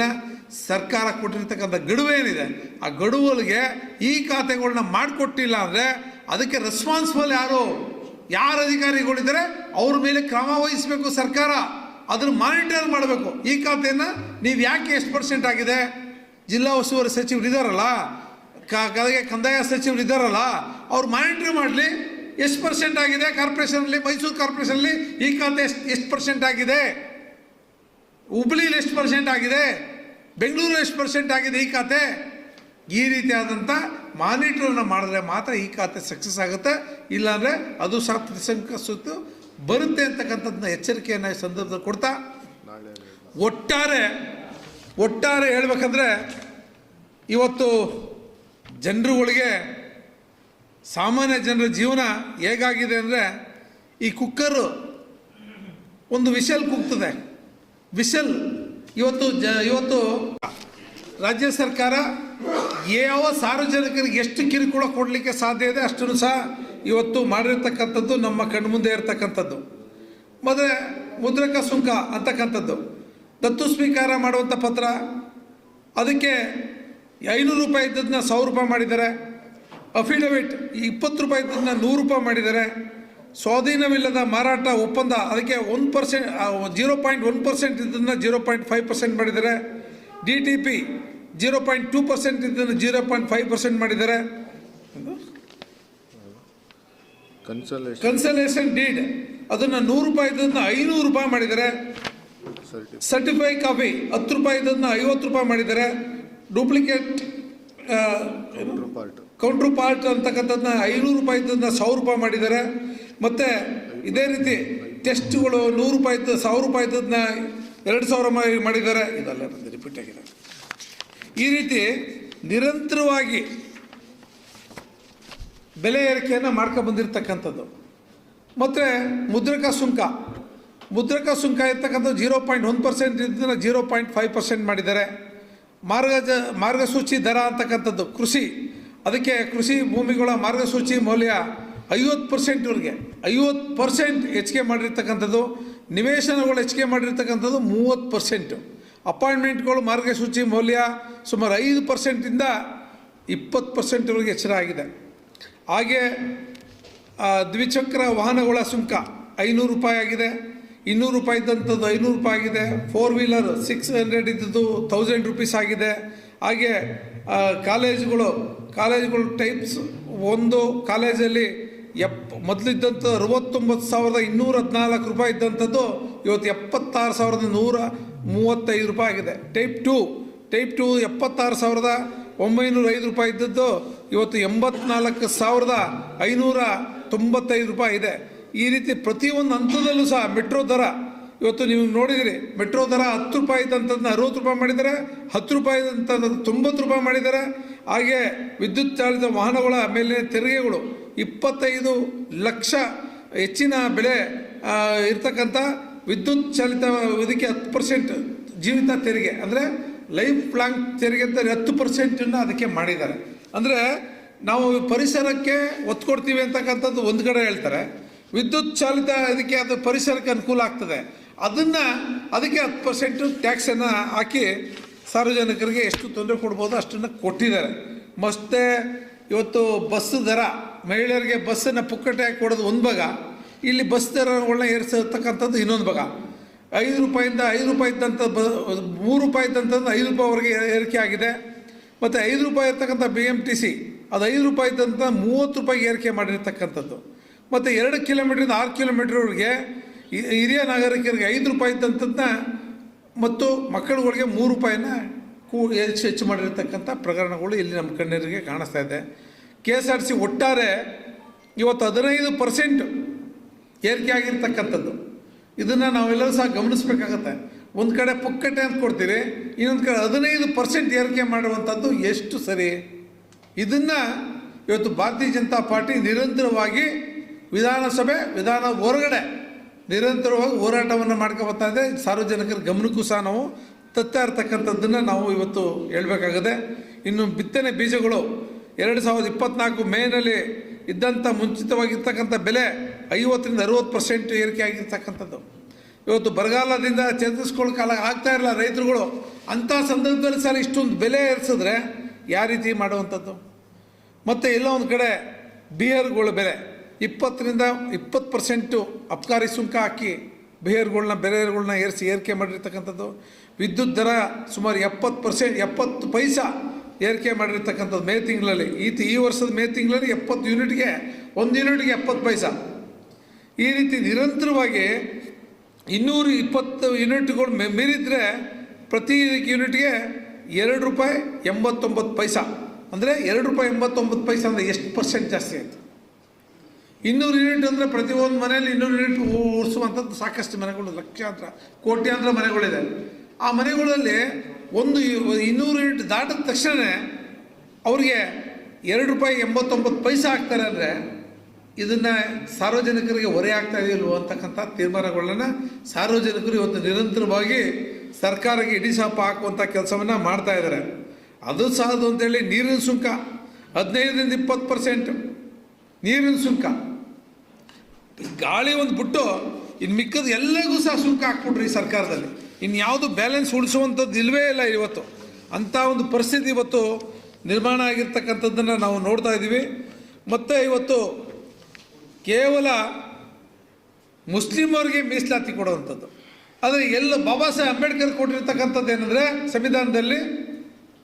[SPEAKER 1] ಸರ್ಕಾರ ಕೊಟ್ಟಿರ್ತಕ್ಕಂಥ ಗಡುವು ಏನಿದೆ, ಆ ಗಡುವಲ್ಲಿಗೆ ಈ ಖಾತೆಗಳನ್ನ ಮಾಡಿಕೊಟ್ಟಿಲ್ಲ ಅಂದರೆ ಅದಕ್ಕೆ ರೆಸ್ಪಾನ್ಸಿಬಲ್ ಯಾರು? ಯಾರು ಅಧಿಕಾರಿಗಳಿದ್ದಾರೆ ಅವ್ರ ಮೇಲೆ ಕ್ರಮ ವಹಿಸಬೇಕು ಸರ್ಕಾರ. ಅದನ್ನು ಮಾನಿಟರ್ ಮಾಡಬೇಕು. ಈ ಖಾತೆಯನ್ನು ನೀವು ಯಾಕೆ ಎಷ್ಟು ಪರ್ಸೆಂಟ್ ಆಗಿದೆ? ಜಿಲ್ಲಾ ಉಸ್ತುವಾರಿ ಸಚಿವರು ಇದ್ದಾರಲ್ಲ ಕ- ಕಡೆಗೆ ಕಂದಾಯ ಸಚಿವರು ಇದ್ದಾರಲ್ಲ ಅವ್ರು ಮಾನಿಟರ್ ಮಾಡಲಿ. ಎಷ್ಟು ಪರ್ಸೆಂಟ್ ಆಗಿದೆ ಕಾರ್ಪೊರೇಷನಲ್ಲಿ? ಮೈಸೂರು ಕಾರ್ಪೊರೇಷನಲ್ಲಿ ಈ ಖಾತೆ ಎಷ್ಟು ಎಷ್ಟು ಪರ್ಸೆಂಟ್ ಆಗಿದೆ? ಹುಬ್ಳಿಲಿ ಎಷ್ಟು ಪರ್ಸೆಂಟ್ ಆಗಿದೆ? ಬೆಂಗಳೂರು ಎಷ್ಟು ಪರ್ಸೆಂಟ್ ಆಗಿದೆ ಈ ಖಾತೆ? ಈ ರೀತಿಯಾದಂಥ ಮಾನಿಟ್ರನ್ನ ಮಾಡಿದ್ರೆ ಮಾತ್ರ ಈ ಖಾತೆ ಸಕ್ಸಸ್ ಆಗುತ್ತೆ. ಇಲ್ಲಾಂದರೆ ಅದು ಸಹ ಸುತ್ತು ಬರುತ್ತೆ ಅಂತಕ್ಕಂಥದ್ದನ್ನ ಎಚ್ಚರಿಕೆಯನ್ನು ಈ ಸಂದರ್ಭದಲ್ಲಿ ಕೊಡ್ತಾ ಒಟ್ಟಾರೆ ಒಟ್ಟಾರೆ ಹೇಳ್ಬೇಕಂದ್ರೆ ಇವತ್ತು ಜನರುಗಳಿಗೆ ಸಾಮಾನ್ಯ ಜನರ ಜೀವನ ಹೇಗಾಗಿದೆ ಅಂದರೆ ಈ ಕುಕ್ಕರು ಒಂದು ವಿಷಲ್ ಕುಗ್ತದೆ. ವಿಷಲ್ ಇವತ್ತು ಜ, ಇವತ್ತು ರಾಜ್ಯ ಸರ್ಕಾರ ಯಾವ ಸಾರ್ವಜನಿಕರಿಗೆ ಎಷ್ಟು ಕಿರುಕುಳ ಕೊಡಲಿಕ್ಕೆ ಸಾಧ್ಯ ಇದೆ ಅಷ್ಟನ್ನು ಸಹ ಇವತ್ತು ಮಾಡಿರ್ತಕ್ಕಂಥದ್ದು ನಮ್ಮ ಕಣ್ಮುಂದೆ ಇರತಕ್ಕಂಥದ್ದು. ಮತ್ತು ಮುದ್ರಕ ಸುಂಕ ಅಂತಕ್ಕಂಥದ್ದು. ದತ್ತು ಸ್ವೀಕಾರ ಮಾಡುವಂಥ ಪತ್ರ, ಅದಕ್ಕೆ ಐನೂರು ರೂಪಾಯಿ ಇದ್ದದನ್ನ ಸಾವಿರ ರೂಪಾಯಿ ಮಾಡಿದ್ದಾರೆ. ಅಫಿಡವಿಟ್ ಇಪ್ಪತ್ತು ರೂಪಾಯಿ ಇದ್ದದನ್ನ ನೂರು ರೂಪಾಯಿ ಮಾಡಿದ್ದಾರೆ. ಸ್ವಾಧೀನವಿಲ್ಲದ ಮಾರಾಟ ಒಪ್ಪಂದ ಅದಕ್ಕೆ ಒಂದು percent zero point one percent ಇದನ್ನು ಜೀರೋ ಪಾಯಿಂಟ್ ಫೈವ್ ಪರ್ಸೆಂಟ್ ಮಾಡಿದ್ದಾರೆ. D T P zero point two percent ಇದ್ದನ್ನು zero point five percent ಮಾಡಿದ್ದಾರೆ.
[SPEAKER 2] ಕನ್ಸಲೇಷನ್.
[SPEAKER 1] ಡೀಡ್ ಅದನ್ನು ನೂರು ರೂಪಾಯಿ ಇದನ್ನು ಐನೂರು ರೂಪಾಯಿ ಮಾಡಿದ್ದಾರೆ.
[SPEAKER 2] ಸರ್ಟಿ
[SPEAKER 1] ಸರ್ಟಿಫೈ ಕಾಪಿ ಹತ್ತು ರೂಪಾಯಿ ಇದನ್ನು ಐವತ್ತು ರೂಪಾಯಿ ಮಾಡಿದ್ದಾರೆ. ಡೂಪ್ಲಿಕೇಟ್ ಕೌಂಟ್ರ್ ಪಾರ್ಟ್ ಅಂತಕ್ಕಂಥದ್ದನ್ನ ಐನೂರು ರೂಪಾಯಿ ಇದ್ದದನ್ನ ಸಾವಿರ ರೂಪಾಯಿ ಮಾಡಿದ್ದಾರೆ ಮತ್ತು ಇದೇ ರೀತಿ ಟೆಸ್ಟ್ಗಳು ನೂರು ರೂಪಾಯಿ ಇದ್ದ, ಸಾವಿರ ರೂಪಾಯಿ ಇದ್ದದನ್ನ ಎರಡು ಸಾವಿರ ಮಾಡಿ ಮಾಡಿದ್ದಾರೆ ಇದೆಲ್ಲ ರಿಪೀಟ್ ಆಗಿದೆ. ಈ ರೀತಿ ನಿರಂತರವಾಗಿ ಬೆಲೆ ಏರಿಕೆಯನ್ನು ಮಾಡ್ಕೊಂಡು ಬಂದಿರತಕ್ಕಂಥದ್ದು. ಮತ್ತು ಮುದ್ರಕ ಸುಂಕ. ಮುದ್ರಕ ಸುಂಕ ಇರ್ತಕ್ಕಂಥದ್ದು ಜೀರೋ ಪಾಯಿಂಟ್ ಒಂದು ಪರ್ಸೆಂಟ್ ಇದ್ದನ್ನು ಜೀರೋ ಪಾಯಿಂಟ್ ಫೈವ್ ಪರ್ಸೆಂಟ್ ಮಾಡಿದ್ದಾರೆ ಮಾರ್ಗಜ ಮಾರ್ಗಸೂಚಿ ದರ ಅಂತಕ್ಕಂಥದ್ದು, ಕೃಷಿ. ಅದಕ್ಕೆ ಕೃಷಿ ಭೂಮಿಗಳ ಮಾರ್ಗಸೂಚಿ ಮೌಲ್ಯ ಐವತ್ತು ಪರ್ಸೆಂಟ್ವರೆಗೆ ಐವತ್ತು ಪರ್ಸೆಂಟ್ ಹೆಚ್ಚಿಗೆ ಮಾಡಿರ್ತಕ್ಕಂಥದ್ದು, ನಿವೇಶನಗಳು ಹೆಚ್ಚಿಗೆ ಮಾಡಿರ್ತಕ್ಕಂಥದ್ದು ಮೂವತ್ತು ಪರ್ಸೆಂಟು ಅಪಾಯಿಂಟ್ಮೆಂಟ್ಗಳು ಮಾರ್ಗಸೂಚಿ ಮೌಲ್ಯ ಸುಮಾರು ಐದು ಪರ್ಸೆಂಟಿಂದ ಇಪ್ಪತ್ತು ಪರ್ಸೆಂಟ್ವರೆಗೆ ಹೆಚ್ಚಳ ಆಗಿದೆ. ಹಾಗೆ ದ್ವಿಚಕ್ರ ವಾಹನಗಳ ಸುಂಕ ಐನೂರು ರೂಪಾಯಿ ಆಗಿದೆ. ಇನ್ನೂರು ರೂಪಾಯಿ ಇದ್ದಂಥದ್ದು ಐನೂರು ರೂಪಾಯಿ ಆಗಿದೆ. ಫೋರ್ ವೀಲರ್ ಸಿಕ್ಸ್ ಹಂಡ್ರೆಡ್ ಇದ್ದದ್ದು ತೌಸಂಡ್ ರುಪೀಸ್ ಆಗಿದೆ. ಹಾಗೆ ಕಾಲೇಜುಗಳು ಕಾಲೇಜುಗಳು ಟೈಪ್ಸ್ ಒಂದು ಕಾಲೇಜಲ್ಲಿ ಎಪ್, ಮೊದಲಿದ್ದಂಥ ಅರವತ್ತೊಂಬತ್ತು ಸಾವಿರದ ಇನ್ನೂರ ಹದಿನಾಲ್ಕು ರೂಪಾಯಿ ಇದ್ದಂಥದ್ದು ಇವತ್ತು ಎಪ್ಪತ್ತಾರು ಸಾವಿರದ ನೂರ ಮೂವತ್ತೈದು ರೂಪಾಯಿ ಆಗಿದೆ. ಟೈಪ್ ಟು ಟೈಪ್ ಟು ಎಪ್ಪತ್ತಾರು ಸಾವಿರದ ಒಂಬೈನೂರ ಐದು ರೂಪಾಯಿ ಇದ್ದದ್ದು ಇವತ್ತು ಎಂಬತ್ನಾಲ್ಕು ಸಾವಿರದ ಐನೂರ ತೊಂಬತ್ತೈದು ರೂಪಾಯಿ ಇದೆ. ಈ ರೀತಿ ಪ್ರತಿಯೊಂದು ಹಂತದಲ್ಲೂ ಸಹ ಮೆಟ್ರೋ ದರ, ಇವತ್ತು ನೀವು ನೋಡಿದಿರಿ, ಮೆಟ್ರೋ ದರ ಹತ್ತು ರೂಪಾಯಿ ಇದ್ದಂಥದ್ದನ್ನ ಅರುವತ್ತು ರೂಪಾಯಿ ಮಾಡಿದ್ದಾರೆ, ಹತ್ತು ರೂಪಾಯಿ ಇದ್ದಂಥದ್ದು ತೊಂಬತ್ತು ರೂಪಾಯಿ ಮಾಡಿದ್ದಾರೆ. ಹಾಗೆ ವಿದ್ಯುತ್ ಚಾಲಿತ ವಾಹನಗಳ ಮೇಲಿನ ತೆರಿಗೆಗಳು ಇಪ್ಪತ್ತೈದು ಲಕ್ಷ ಹೆಚ್ಚಿನ ಬೆಲೆ ಇರ್ತಕ್ಕಂಥ ವಿದ್ಯುತ್ ಚಾಲಿತ ಇದಕ್ಕೆ ಹತ್ತು ಪರ್ಸೆಂಟ್ ಜೀವಿತ ತೆರಿಗೆ, ಅಂದರೆ ಲೈಫ್ ಲಾಂಗ್ ತೆರಿಗೆ ಅಂತ ಹತ್ತು ಪರ್ಸೆಂಟನ್ನು ಅದಕ್ಕೆ ಮಾಡಿದ್ದಾರೆ. ಅಂದರೆ ನಾವು ಪರಿಸರಕ್ಕೆ ಒತ್ತು ಕೊಡ್ತೀವಿ ಅಂತಕ್ಕಂಥದ್ದು ಒಂದು ಕಡೆ ಹೇಳ್ತಾರೆ. ವಿದ್ಯುತ್ ಚಾಲಿತ ಇದಕ್ಕೆ ಅದು ಪರಿಸರಕ್ಕೆ ಅನುಕೂಲ ಆಗ್ತದೆ. ಅದನ್ನು ಅದಕ್ಕೆ ಹತ್ತು ಪರ್ಸೆಂಟು ಟ್ಯಾಕ್ಸನ್ನು ಹಾಕಿ ಸಾರ್ವಜನಿಕರಿಗೆ ಎಷ್ಟು ತೊಂದರೆ ಕೊಡ್ಬೋದು ಅಷ್ಟನ್ನು ಕೊಟ್ಟಿದ್ದಾರೆ. ಮತ್ತೆ ಇವತ್ತು ಬಸ್ ದರ, ಮಹಿಳೆಯರಿಗೆ ಬಸ್ಸನ್ನು ಪುಕ್ಕಟೆಯಾಗಿ ಕೊಡೋದು ಒಂದು ಭಾಗ, ಇಲ್ಲಿ ಬಸ್ ದರಗಳನ್ನ ಏರಿಸಿರ್ತಕ್ಕಂಥದ್ದು ಇನ್ನೊಂದು ಭಾಗ. ಐದು ರೂಪಾಯಿಂದ ಐದು ರೂಪಾಯಿ ಇದ್ದಂಥ ಬ, ಮೂರು ರೂಪಾಯಿ ಇದ್ದಂಥದ್ದು ಐದು ರೂಪಾಯಿವರೆಗೆ ಏರಿಕೆ ಆಗಿದೆ. ಮತ್ತು ಐದು ರೂಪಾಯಿ ಇರ್ತಕ್ಕಂಥ ಬಿ ಎಂ ಟಿ ಸಿ ಅದು ಐದು ರೂಪಾಯಿ ಇದ್ದಂಥ ಮೂವತ್ತು ರೂಪಾಯಿಗೆ ಏರಿಕೆ ಮಾಡಿರ್ತಕ್ಕಂಥದ್ದು. ಮತ್ತು ಎರಡು ಕಿಲೋಮೀಟ್ರಿಂದ ಆರು ಕಿಲೋಮೀಟ್ರ್ವರೆಗೆ ಹಿರಿಯ ನಾಗರಿಕರಿಗೆ ಐದು ರೂಪಾಯಿ ಇದ್ದಂಥದ್ದನ್ನ ಮತ್ತು ಮಕ್ಕಳುಗಳಿಗೆ ಮೂರು ರೂಪಾಯಿನ ಕೂ ಹೆಚ್ಚು ಹೆಚ್ಚು ಮಾಡಿರ್ತಕ್ಕಂಥ ಪ್ರಕರಣಗಳು ಇಲ್ಲಿ ನಮ್ಮ ಕಣ್ಣೀರಿಗೆ ಕಾಣಿಸ್ತಾ ಇದೆ. ಕೆ ಎಸ್ ಆರ್ ಸಿ ಒಟ್ಟಾರೆ ಇವತ್ತು ಹದಿನೈದು ಪರ್ಸೆಂಟ್ ಏರಿಕೆ ಆಗಿರ್ತಕ್ಕಂಥದ್ದು. ಇದನ್ನು ನಾವೆಲ್ಲರೂ ಸಹ ಗಮನಿಸಬೇಕಾಗತ್ತೆ. ಒಂದು ಕಡೆ ಪುಕ್ಕಟ್ಟೆ ಅಂತ ಕೊಡ್ತೀರಿ, ಇನ್ನೊಂದು ಕಡೆ ಹದಿನೈದು ಪರ್ಸೆಂಟ್ ಏರಿಕೆ ಮಾಡುವಂಥದ್ದು ಎಷ್ಟು ಸರಿ? ಇದನ್ನು ಇವತ್ತು ಭಾರತೀಯ ಜನತಾ ಪಾರ್ಟಿ ನಿರಂತರವಾಗಿ ವಿಧಾನಸಭೆ, ವಿಧಾನ ಹೊರಗಡೆ ನಿರಂತರವಾಗಿ ಹೋರಾಟವನ್ನು ಮಾಡ್ಕೊಬರ್ತಾ ಇದೆ. ಸಾರ್ವಜನಿಕರ ಗಮನಕ್ಕೂ ಸಹ ನಾವು ತತ್ತಾ ಇರ್ತಕ್ಕಂಥದ್ದನ್ನು ನಾವು ಇವತ್ತು ಹೇಳಬೇಕಾಗಿದೆ, ಇನ್ನು ಬಿತ್ತನೆ ಬೀಜಗಳು ಎರಡು ಸಾವಿರದ ಇಪ್ಪತ್ನಾಲ್ಕು ಮೇನಲ್ಲಿ ಇದ್ದಂಥ ಮುಂಚಿತವಾಗಿರ್ತಕ್ಕಂಥ ಬೆಲೆ ಐವತ್ತರಿಂದ ಅರುವತ್ತು ಪರ್ಸೆಂಟ್ ಏರಿಕೆ ಆಗಿರ್ತಕ್ಕಂಥದ್ದು. ಇವತ್ತು ಬರಗಾಲದಿಂದ ಚೇತರಿಸ್ಕೊಳ್ಳೋಕ್ಕಾಲ ಆಗ್ತಾ ಇರಲ್ಲ ರೈತರುಗಳು. ಅಂಥ ಸಂದರ್ಭದಲ್ಲಿ ಸರ್ ಇಷ್ಟೊಂದು ಬೆಲೆ ಏರಿಸಿದ್ರೆ ಯಾವ ರೀತಿ ಮಾಡುವಂಥದ್ದು? ಮತ್ತು ಎಲ್ಲೋ ಒಂದು ಕಡೆ ಬಿಯರ್ಗಳ ಬೆಲೆ. ಇಪ್ಪತ್ತರಿಂದ ಇಪ್ಪತ್ತು ಪರ್ಸೆಂಟು ಅಬ್ಕಾರಿ ಸುಂಕ ಹಾಕಿ ಬೇರ್ಗಳನ್ನ ಬೆಲೆಗಳನ್ನ ಏರಿಸಿ ಏರಿಕೆ ಮಾಡಿರ್ತಕ್ಕಂಥದ್ದು. ವಿದ್ಯುತ್ ದರ ಸುಮಾರು ಎಪ್ಪತ್ತು ಪರ್ಸೆಂಟ್ ಎಪ್ಪತ್ತು ಪೈಸಾ ಏರಿಕೆ ಮಾಡಿರ್ತಕ್ಕಂಥದ್ದು ಮೇ ತಿಂಗಳಲ್ಲಿ. ಈ ತಿ- ಈ ವರ್ಷದ ಮೇ ತಿಂಗಳಲ್ಲಿ ಎಪ್ಪತ್ತು ಯೂನಿಟ್ಗೆ, ಒಂದು ಯೂನಿಟ್ಗೆ ಎಪ್ಪತ್ತು ಪೈಸಾ. ಈ ರೀತಿ ನಿರಂತರವಾಗಿ ಇನ್ನೂರು ಇಪ್ಪತ್ತು ಯೂನಿಟ್ಗಳು ಮೆ- ಮೀರಿದ್ರೆ ಪ್ರತಿ ಯೂನಿಟ್ಗೆ ಎರಡು ರೂಪಾಯಿ ಎಂಬತ್ತೊಂಬತ್ತು ಪೈಸಾ. ಅಂದರೆ ಎರಡು ರೂಪಾಯಿ ಎಂಬತ್ತೊಂಬತ್ತು ಪೈಸಾ ಅಂದರೆ ಎಷ್ಟು ಪರ್ಸೆಂಟ್ ಜಾಸ್ತಿ ಆಯಿತು? ಇನ್ನೂರು ಯೂನಿಟ್ ಅಂದರೆ ಪ್ರತಿಯೊಂದು ಮನೆಯಲ್ಲಿ ಇನ್ನೂರು ಯೂನಿಟ್ ಉಳಿಸುವಂಥದ್ದು ಸಾಕಷ್ಟು ಮನೆಗಳು, ಲಕ್ಷಾಂತರ, ಕೋಟ್ಯಾಂತರ ಮನೆಗಳಿದೆ. ಆ ಮನೆಗಳಲ್ಲಿ ಒಂದು ಇನ್ನೂರು ಯೂನಿಟ್ ದಾಟಿದ ತಕ್ಷಣವೇ ಅವ್ರಿಗೆ ಎರಡು ರೂಪಾಯಿ ಎಂಬತ್ತೊಂಬತ್ತು ಪೈಸೆ ಹಾಕ್ತಾರೆ ಅಂದರೆ ಇದನ್ನು ಸಾರ್ವಜನಿಕರಿಗೆ ಹೊರೆ ಆಗ್ತಾ ಇದೆಯಲ್ವೋ ಅಂತಕ್ಕಂಥ ತೀರ್ಮಾನಗಳನ್ನು ಸಾರ್ವಜನಿಕರು ಇವತ್ತು ನಿರಂತರವಾಗಿ ಸರ್ಕಾರಕ್ಕೆ ಇಡಿಸಾಪ ಹಾಕುವಂಥ ಕೆಲಸವನ್ನು ಮಾಡ್ತಾ ಇದ್ದಾರೆ. ಅದು ಸಾಲದು ಅಂತೇಳಿ ನೀರಿನ ಸುಂಕ, ಹದಿನೈದರಿಂದ ಇಪ್ಪತ್ತು ಪರ್ಸೆಂಟ್ ನೀರಿನ ಸುಂಕ. ಗಾಳಿ ಒಂದು ಬಿಟ್ಟು ಇನ್ನು ಮಿಕ್ಕದ ಎಲ್ಲರಿಗೂ ಸಹ ಸುಂಕ ಹಾಕ್ಬಿಟ್ರಿ ಸರ್ಕಾರದಲ್ಲಿ. ಇನ್ನು ಯಾವುದು ಬ್ಯಾಲೆನ್ಸ್ ಉಳಿಸುವಂಥದ್ದು ಇಲ್ಲವೇ ಇಲ್ಲ ಇವತ್ತು. ಅಂಥ ಒಂದು ಪರಿಸ್ಥಿತಿ ಇವತ್ತು ನಿರ್ಮಾಣ ಆಗಿರ್ತಕ್ಕಂಥದ್ದನ್ನು ನಾವು ನೋಡ್ತಾ ಇದ್ದೀವಿ. ಮತ್ತು ಇವತ್ತು ಕೇವಲ ಮುಸ್ಲಿಮರಿಗೆ ಮೀಸಲಾತಿ ಕೊಡುವಂಥದ್ದು. ಆದರೆ ಎಲ್ಲ ಬಾಬಾ ಸಾಹೇಬ್ ಅಂಬೇಡ್ಕರ್ ಕೊಟ್ಟಿರ್ತಕ್ಕಂಥದ್ದು ಏನಂದರೆ ಸಂವಿಧಾನದಲ್ಲಿ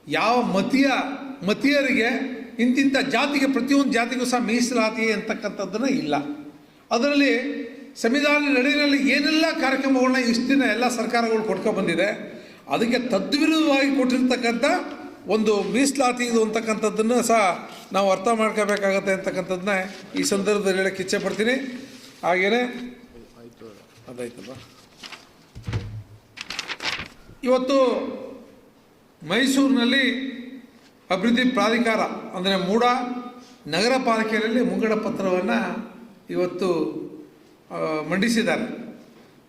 [SPEAKER 1] ಯಾವ ಮತೀಯ, ಮತೀಯರಿಗೆ ಇಂತಿಂಥ ಜಾತಿಗೆ ಪ್ರತಿಯೊಂದು ಜಾತಿಗೂ ಸಹ ಮೀಸಲಾತಿ ಅಂತಕ್ಕಂಥದ್ದನ್ನು ಇಲ್ಲ. ಅದರಲ್ಲಿ ಸಂವಿಧಾನ ನಡೆಯಲ್ಲಿ ಏನೆಲ್ಲ ಕಾರ್ಯಕ್ರಮಗಳನ್ನ ಇಷ್ಟಿನ ಎಲ್ಲ ಸರ್ಕಾರಗಳು ಕೊಟ್ಕೊಂಡು ಬಂದಿದೆ, ಅದಕ್ಕೆ ತದ್ವಿರುದ್ಧವಾಗಿ ಕೊಟ್ಟಿರ್ತಕ್ಕಂಥ ಒಂದು ಮೀಸಲಾತಿ ಇದು ಅಂತಕ್ಕಂಥದ್ದನ್ನು ಸಹ ನಾವು ಅರ್ಥ ಮಾಡ್ಕೋಬೇಕಾಗತ್ತೆ ಅಂತಕ್ಕಂಥದ್ದನ್ನ ಈ ಸಂದರ್ಭದಲ್ಲಿ ಹೇಳಕ್ಕೆ ಇಚ್ಛೆ ಪಡ್ತೀನಿ. ಹಾಗೆಯೇ ಅದಾಯ್ತಲ್ಲ ಇವತ್ತು ಮೈಸೂರಿನಲ್ಲಿ ಅಭಿವೃದ್ಧಿ ಪ್ರಾಧಿಕಾರ, ಅಂದರೆ ಮೂಡ ನಗರ ಪಾಲಿಕೆಯಲ್ಲಿ ಮುಂಗಡ ಪತ್ರವನ್ನು ಇವತ್ತು ಮಂಡಿಸಿದ್ದಾರೆ.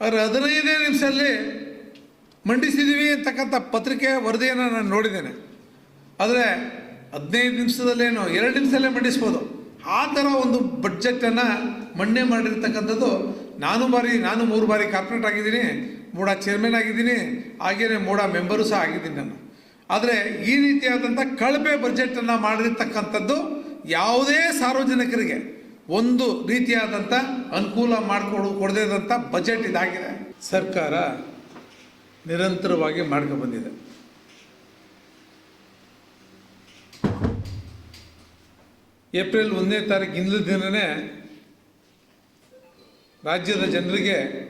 [SPEAKER 1] ಆದರೆ ಹದಿನೈದನೇ ನಿಮಿಷದಲ್ಲಿ ಮಂಡಿಸಿದ್ದೀವಿ ಅಂತಕ್ಕಂಥ ಪತ್ರಿಕೆ ವರದಿಯನ್ನು ನಾನು ನೋಡಿದ್ದೇನೆ. ಆದರೆ ಹದಿನೈದು ನಿಮಿಷದಲ್ಲೇನು ಎರಡು ನಿಮಿಷದಲ್ಲೇ ಮಂಡಿಸ್ಬೋದು. ಆ ಥರ ಒಂದು ಬಡ್ಜೆಟನ್ನು ಮಂಡನೆ ಮಾಡಿರ್ತಕ್ಕಂಥದ್ದು ನಾನು ಬಾರಿ, ನಾನು ಮೂರು ಬಾರಿ ಕಾರ್ಪೊರೇಟ್ ಆಗಿದ್ದೀನಿ, ಮೂಡ ಚೇರ್ಮನ್ ಆಗಿದ್ದೀನಿ ಹಾಗೆಯೇ ಮೂಡ ಮೆಂಬರು ಸಹ ಆಗಿದ್ದೀನಿ ನಾನು. ಆದರೆ ಈ ರೀತಿಯಾದಂಥ ಕಳಪೆ ಬಜೆಟನ್ನು ಮಾಡಿರ್ತಕ್ಕಂಥದ್ದು ಯಾವುದೇ ಸಾರ್ವಜನಿಕರಿಗೆ ಒಂದು ರೀತಿಯಾದಂಥ ಅನುಕೂಲ ಮಾಡಿಕೊಡು ಕೊಡದೇದಂಥ ಬಜೆಟ್ ಇದಾಗಿದೆ. ಸರ್ಕಾರ ನಿರಂತರವಾಗಿ ಮಾಡ್ಕೊ ಬಂದಿದೆ. ಏಪ್ರಿಲ್ ಒಂದನೇ ತಾರೀಕು ಹಿಂದಿನ ದಿನವೇ ರಾಜ್ಯದ ಜನರಿಗೆ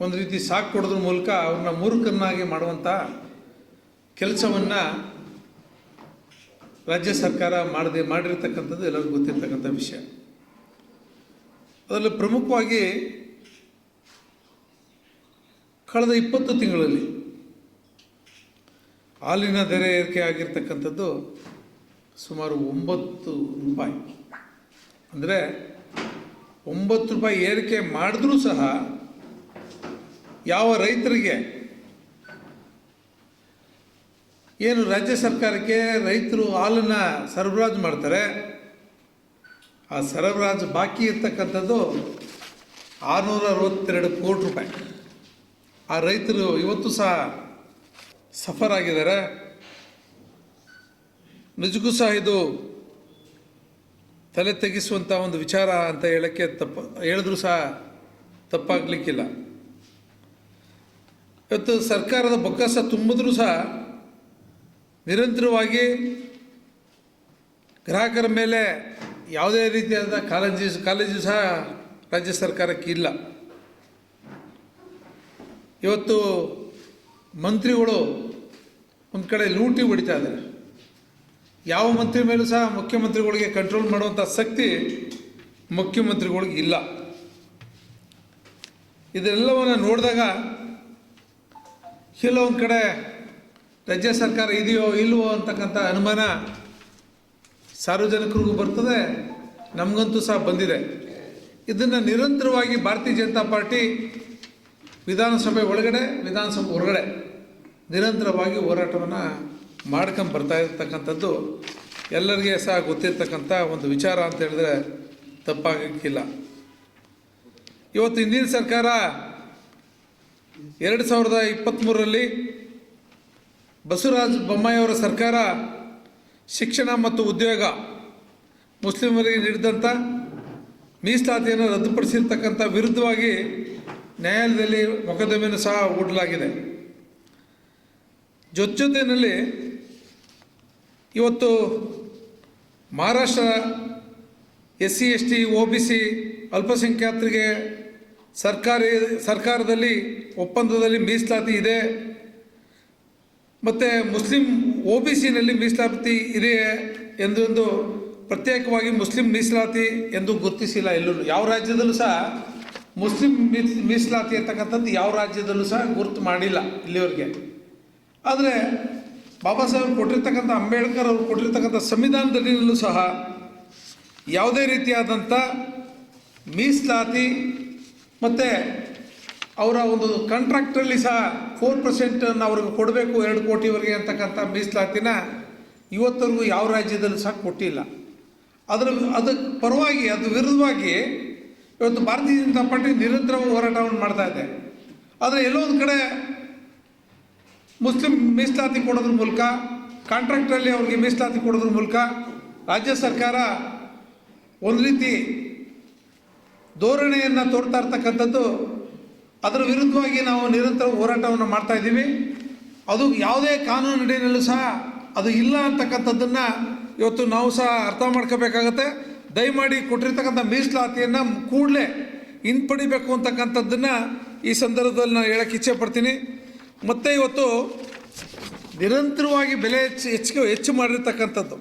[SPEAKER 1] ಒಂದು ರೀತಿ ಸಾಕು ಕೊಡೋದ್ರ ಮೂಲಕ ಅವ್ರನ್ನ ಮೂರ್ಖರನ್ನಾಗಿ ಮಾಡುವಂಥ ಕೆಲಸವನ್ನು ರಾಜ್ಯ ಸರ್ಕಾರ ಮಾಡದೆ, ಮಾಡಿರ್ತಕ್ಕಂಥದ್ದು ಎಲ್ಲರಿಗೂ ಗೊತ್ತಿರ್ತಕ್ಕಂಥ ವಿಷಯ. ಅದರಲ್ಲಿ ಪ್ರಮುಖವಾಗಿ ಕಳೆದ ಇಪ್ಪತ್ತು ತಿಂಗಳಲ್ಲಿ ಹಾಲಿನ ದರ ಏರಿಕೆ ಆಗಿರ್ತಕ್ಕಂಥದ್ದು ಸುಮಾರು ಒಂಬತ್ತು ರೂಪಾಯಿ. ಅಂದರೆ ಒಂಬತ್ತು ರೂಪಾಯಿ ಏರಿಕೆ ಮಾಡಿದ್ರೂ ಸಹ ಯಾವ ರೈತರಿಗೆ ಏನು ರಾಜ್ಯ ಸರ್ಕಾರಕ್ಕೆ ರೈತರು ಹಾಲನ್ನು ಸರಬರಾಜು ಮಾಡ್ತಾರೆ, ಆ ಸರಬರಾಜು ಬಾಕಿ ಇರ್ತಕ್ಕಂಥದ್ದು ಆರುನೂರ ಅರವತ್ತೆರಡು ಕೋಟಿ ರೂಪಾಯಿ. ಆ ರೈತರು ಇವತ್ತು ಸಹ ಸಫರ್ ಆಗಿದ್ದಾರೆ. ನಿಜಕ್ಕೂ ಸಹ ಇದು ತಲೆ ತೆಗೆಸುವಂಥ ಒಂದು ವಿಚಾರ ಅಂತ ಹೇಳೋಕ್ಕೆ ತಪ್ಪು, ಹೇಳಿದ್ರೂ ಸಹ ತಪ್ಪಾಗಲಿಕ್ಕಿಲ್ಲ. ಇವತ್ತು ಸರ್ಕಾರದ ಬೊಕ್ಕಸ ತುಂಬಿದ್ರೂ ಸಹ ನಿರಂತರವಾಗಿ ಗ್ರಾಹಕರ ಮೇಲೆ ಯಾವುದೇ ರೀತಿಯಾದ ಕಾಳಜಿ ಕಾಲೇಜು ಸಹ ರಾಜ್ಯ ಸರ್ಕಾರಕ್ಕೆ ಇಲ್ಲ. ಇವತ್ತು ಮಂತ್ರಿಗಳು ಒಂದು ಕಡೆ ಲೂಟಿ ಹೊಡಿತಾ ಇದ್ದಾರೆ. ಯಾವ ಮಂತ್ರಿ ಮೇಲೂ ಸಹ ಮುಖ್ಯಮಂತ್ರಿಗಳಿಗೆ ಕಂಟ್ರೋಲ್ ಮಾಡುವಂಥ ಶಕ್ತಿ ಮುಖ್ಯಮಂತ್ರಿಗಳಿಗೆ ಇಲ್ಲ. ಇದೆಲ್ಲವನ್ನು ನೋಡಿದಾಗ ಕೆಲವೊಂದು ಕಡೆ ರಾಜ್ಯ ಸರ್ಕಾರ ಇದೆಯೋ ಇಲ್ವೋ ಅಂತಕ್ಕಂಥ ಅನುಮಾನ ಸಾರ್ವಜನಿಕರಿಗೂ ಬರ್ತದೆ. ನಮಗಂತೂ ಸಹ ಬಂದಿದೆ. ಇದನ್ನು ನಿರಂತರವಾಗಿ ಭಾರತೀಯ ಜನತಾ ಪಾರ್ಟಿ ವಿಧಾನಸಭೆ ಒಳಗಡೆ, ವಿಧಾನಸಭೆ ಹೊರಗಡೆ ನಿರಂತರವಾಗಿ ಹೋರಾಟವನ್ನು ಮಾಡ್ಕೊಂಡು ಬರ್ತಾ ಇರ್ತಕ್ಕಂಥದ್ದು ಎಲ್ಲರಿಗೆ ಸಹ ಗೊತ್ತಿರ್ತಕ್ಕಂಥ ಒಂದು ವಿಚಾರ ಅಂತ ಹೇಳಿದ್ರೆ ತಪ್ಪಾಗಕ್ಕಿಲ್ಲ. ಇವತ್ತು ಹಿಂದಿನ ಸರ್ಕಾರ ಎರಡು ಸಾವಿರದ ಇಪ್ಪತ್ತ್ಮೂರರಲ್ಲಿ ಬಸವರಾಜ ಬೊಮ್ಮಾಯಿಯವರ ಸರ್ಕಾರ ಶಿಕ್ಷಣ ಮತ್ತು ಉದ್ಯೋಗ ಮುಸ್ಲಿಮರಿಗೆ ನೀಡಿದಂಥ ಮೀಸಲಾತಿಯನ್ನು ರದ್ದುಪಡಿಸಿರ್ತಕ್ಕಂಥ ವಿರುದ್ಧವಾಗಿ ನ್ಯಾಯಾಲಯದಲ್ಲಿ ಮೊಕದ್ದಮೆಯನ್ನು ಸಹ ಹೂಡಲಾಗಿದೆ. ಜೊತೆಯಲ್ಲಿ ಇವತ್ತು Maharashtra S C S T O B C ಅಲ್ಪಸಂಖ್ಯಾತರಿಗೆ ಸರ್ಕಾರಿ, ಸರ್ಕಾರದಲ್ಲಿ ಒಪ್ಪಂದದಲ್ಲಿ ಮೀಸಲಾತಿ ಇದೆ. ಮತ್ತು ಮುಸ್ಲಿಂ ಒ ಬಿ ಸಿನಲ್ಲಿ ಮೀಸಲಾತಿ ಇದೆಯೇ ಎಂದೊಂದು ಪ್ರತ್ಯೇಕವಾಗಿ ಮುಸ್ಲಿಂ ಮೀಸಲಾತಿ ಎಂದು ಗುರುತಿಸಿಲ್ಲ ಎಲ್ಲರೂ. ಯಾವ ರಾಜ್ಯದಲ್ಲೂ ಸಹ ಮುಸ್ಲಿಂ ಮೀಸ್ ಮೀಸಲಾತಿ ಅಂತಕ್ಕಂಥದ್ದು ಯಾವ ರಾಜ್ಯದಲ್ಲೂ ಸಹ ಗುರುತು ಮಾಡಿಲ್ಲ ಇಲ್ಲಿವರೆಗೆ. ಆದರೆ ಬಾಬಾ ಸಾಹೇಬ್ ಕೊಟ್ಟಿರ್ತಕ್ಕಂಥ ಅಂಬೇಡ್ಕರ್ ಅವರು ಕೊಟ್ಟಿರ್ತಕ್ಕಂಥ ಸಂವಿಧಾನದಲ್ಲಿನಲ್ಲೂ ಸಹ ಯಾವುದೇ ರೀತಿಯಾದಂಥ ಮೀಸಲಾತಿ ಮತ್ತು ಅವರ ಒಂದು ಕಾಂಟ್ರಾಕ್ಟಲ್ಲಿ ಸಹ ಫೋರ್ ಪರ್ಸೆಂಟನ್ನು ಅವ್ರಿಗೆ ಕೊಡಬೇಕು ಎರಡು ಕೋಟಿವರೆಗೆ ಅಂತಕ್ಕಂಥ ಮೀಸಲಾತಿನ ಇವತ್ತವರೆಗೂ ಯಾವ ರಾಜ್ಯದಲ್ಲೂ ಸಹ ಕೊಟ್ಟಿಲ್ಲ. ಅದರ ಅದಕ್ಕೆ ಪರವಾಗಿ ಅದು ವಿರುದ್ಧವಾಗಿ ಇವತ್ತು ಭಾರತೀಯ ಜನತಾ ಪಾರ್ಟಿ ನಿರಂತರವಾಗಿ ಹೋರಾಟವನ್ನು ಮಾಡ್ತಾ ಇದೆ. ಆದರೆ ಎಲ್ಲೋ ಒಂದು ಕಡೆ ಮುಸ್ಲಿಂ ಮೀಸಲಾತಿ ಕೊಡೋದ್ರ ಮೂಲಕ ಕಾಂಟ್ರಾಕ್ಟಲ್ಲಿ ಅವ್ರಿಗೆ ಮೀಸಲಾತಿ ಕೊಡೋದ್ರ ಮೂಲಕ ರಾಜ್ಯ ಸರ್ಕಾರ ಒಂದು ರೀತಿ ಧೋರಣೆಯನ್ನು ತೋರ್ತಾ ಇರ್ತಕ್ಕಂಥದ್ದು ಅದರ ವಿರುದ್ಧವಾಗಿ ನಾವು ನಿರಂತರ ಹೋರಾಟವನ್ನು ಮಾಡ್ತಾ ಇದ್ದೀವಿ. ಅದು ಯಾವುದೇ ಕಾನೂನು ಅಡಿಯಲ್ಲೂ ಸಹ ಅದು ಇಲ್ಲ ಅಂತಕ್ಕಂಥದ್ದನ್ನು ಇವತ್ತು ನಾವು ಸಹ ಅರ್ಥ ಮಾಡ್ಕೋಬೇಕಾಗತ್ತೆ. ದಯಮಾಡಿ ಕೊಟ್ಟಿರ್ತಕ್ಕಂಥ ಮೀಸಲಾತಿಯನ್ನು ಕೂಡಲೇ ಹಿಂಪಡಿಬೇಕು ಅಂತಕ್ಕಂಥದ್ದನ್ನು ಈ ಸಂದರ್ಭದಲ್ಲಿ ನಾನು ಹೇಳಕ್ಕೆ ಇಚ್ಛೆ ಪಡ್ತೀನಿ. ಮತ್ತು ಇವತ್ತು ನಿರಂತರವಾಗಿ ಬೆಲೆ ಹೆಚ್ಚು ಹೆಚ್ಚಿಗೆ ಹೆಚ್ಚು ಮಾಡಿರ್ತಕ್ಕಂಥದ್ದು.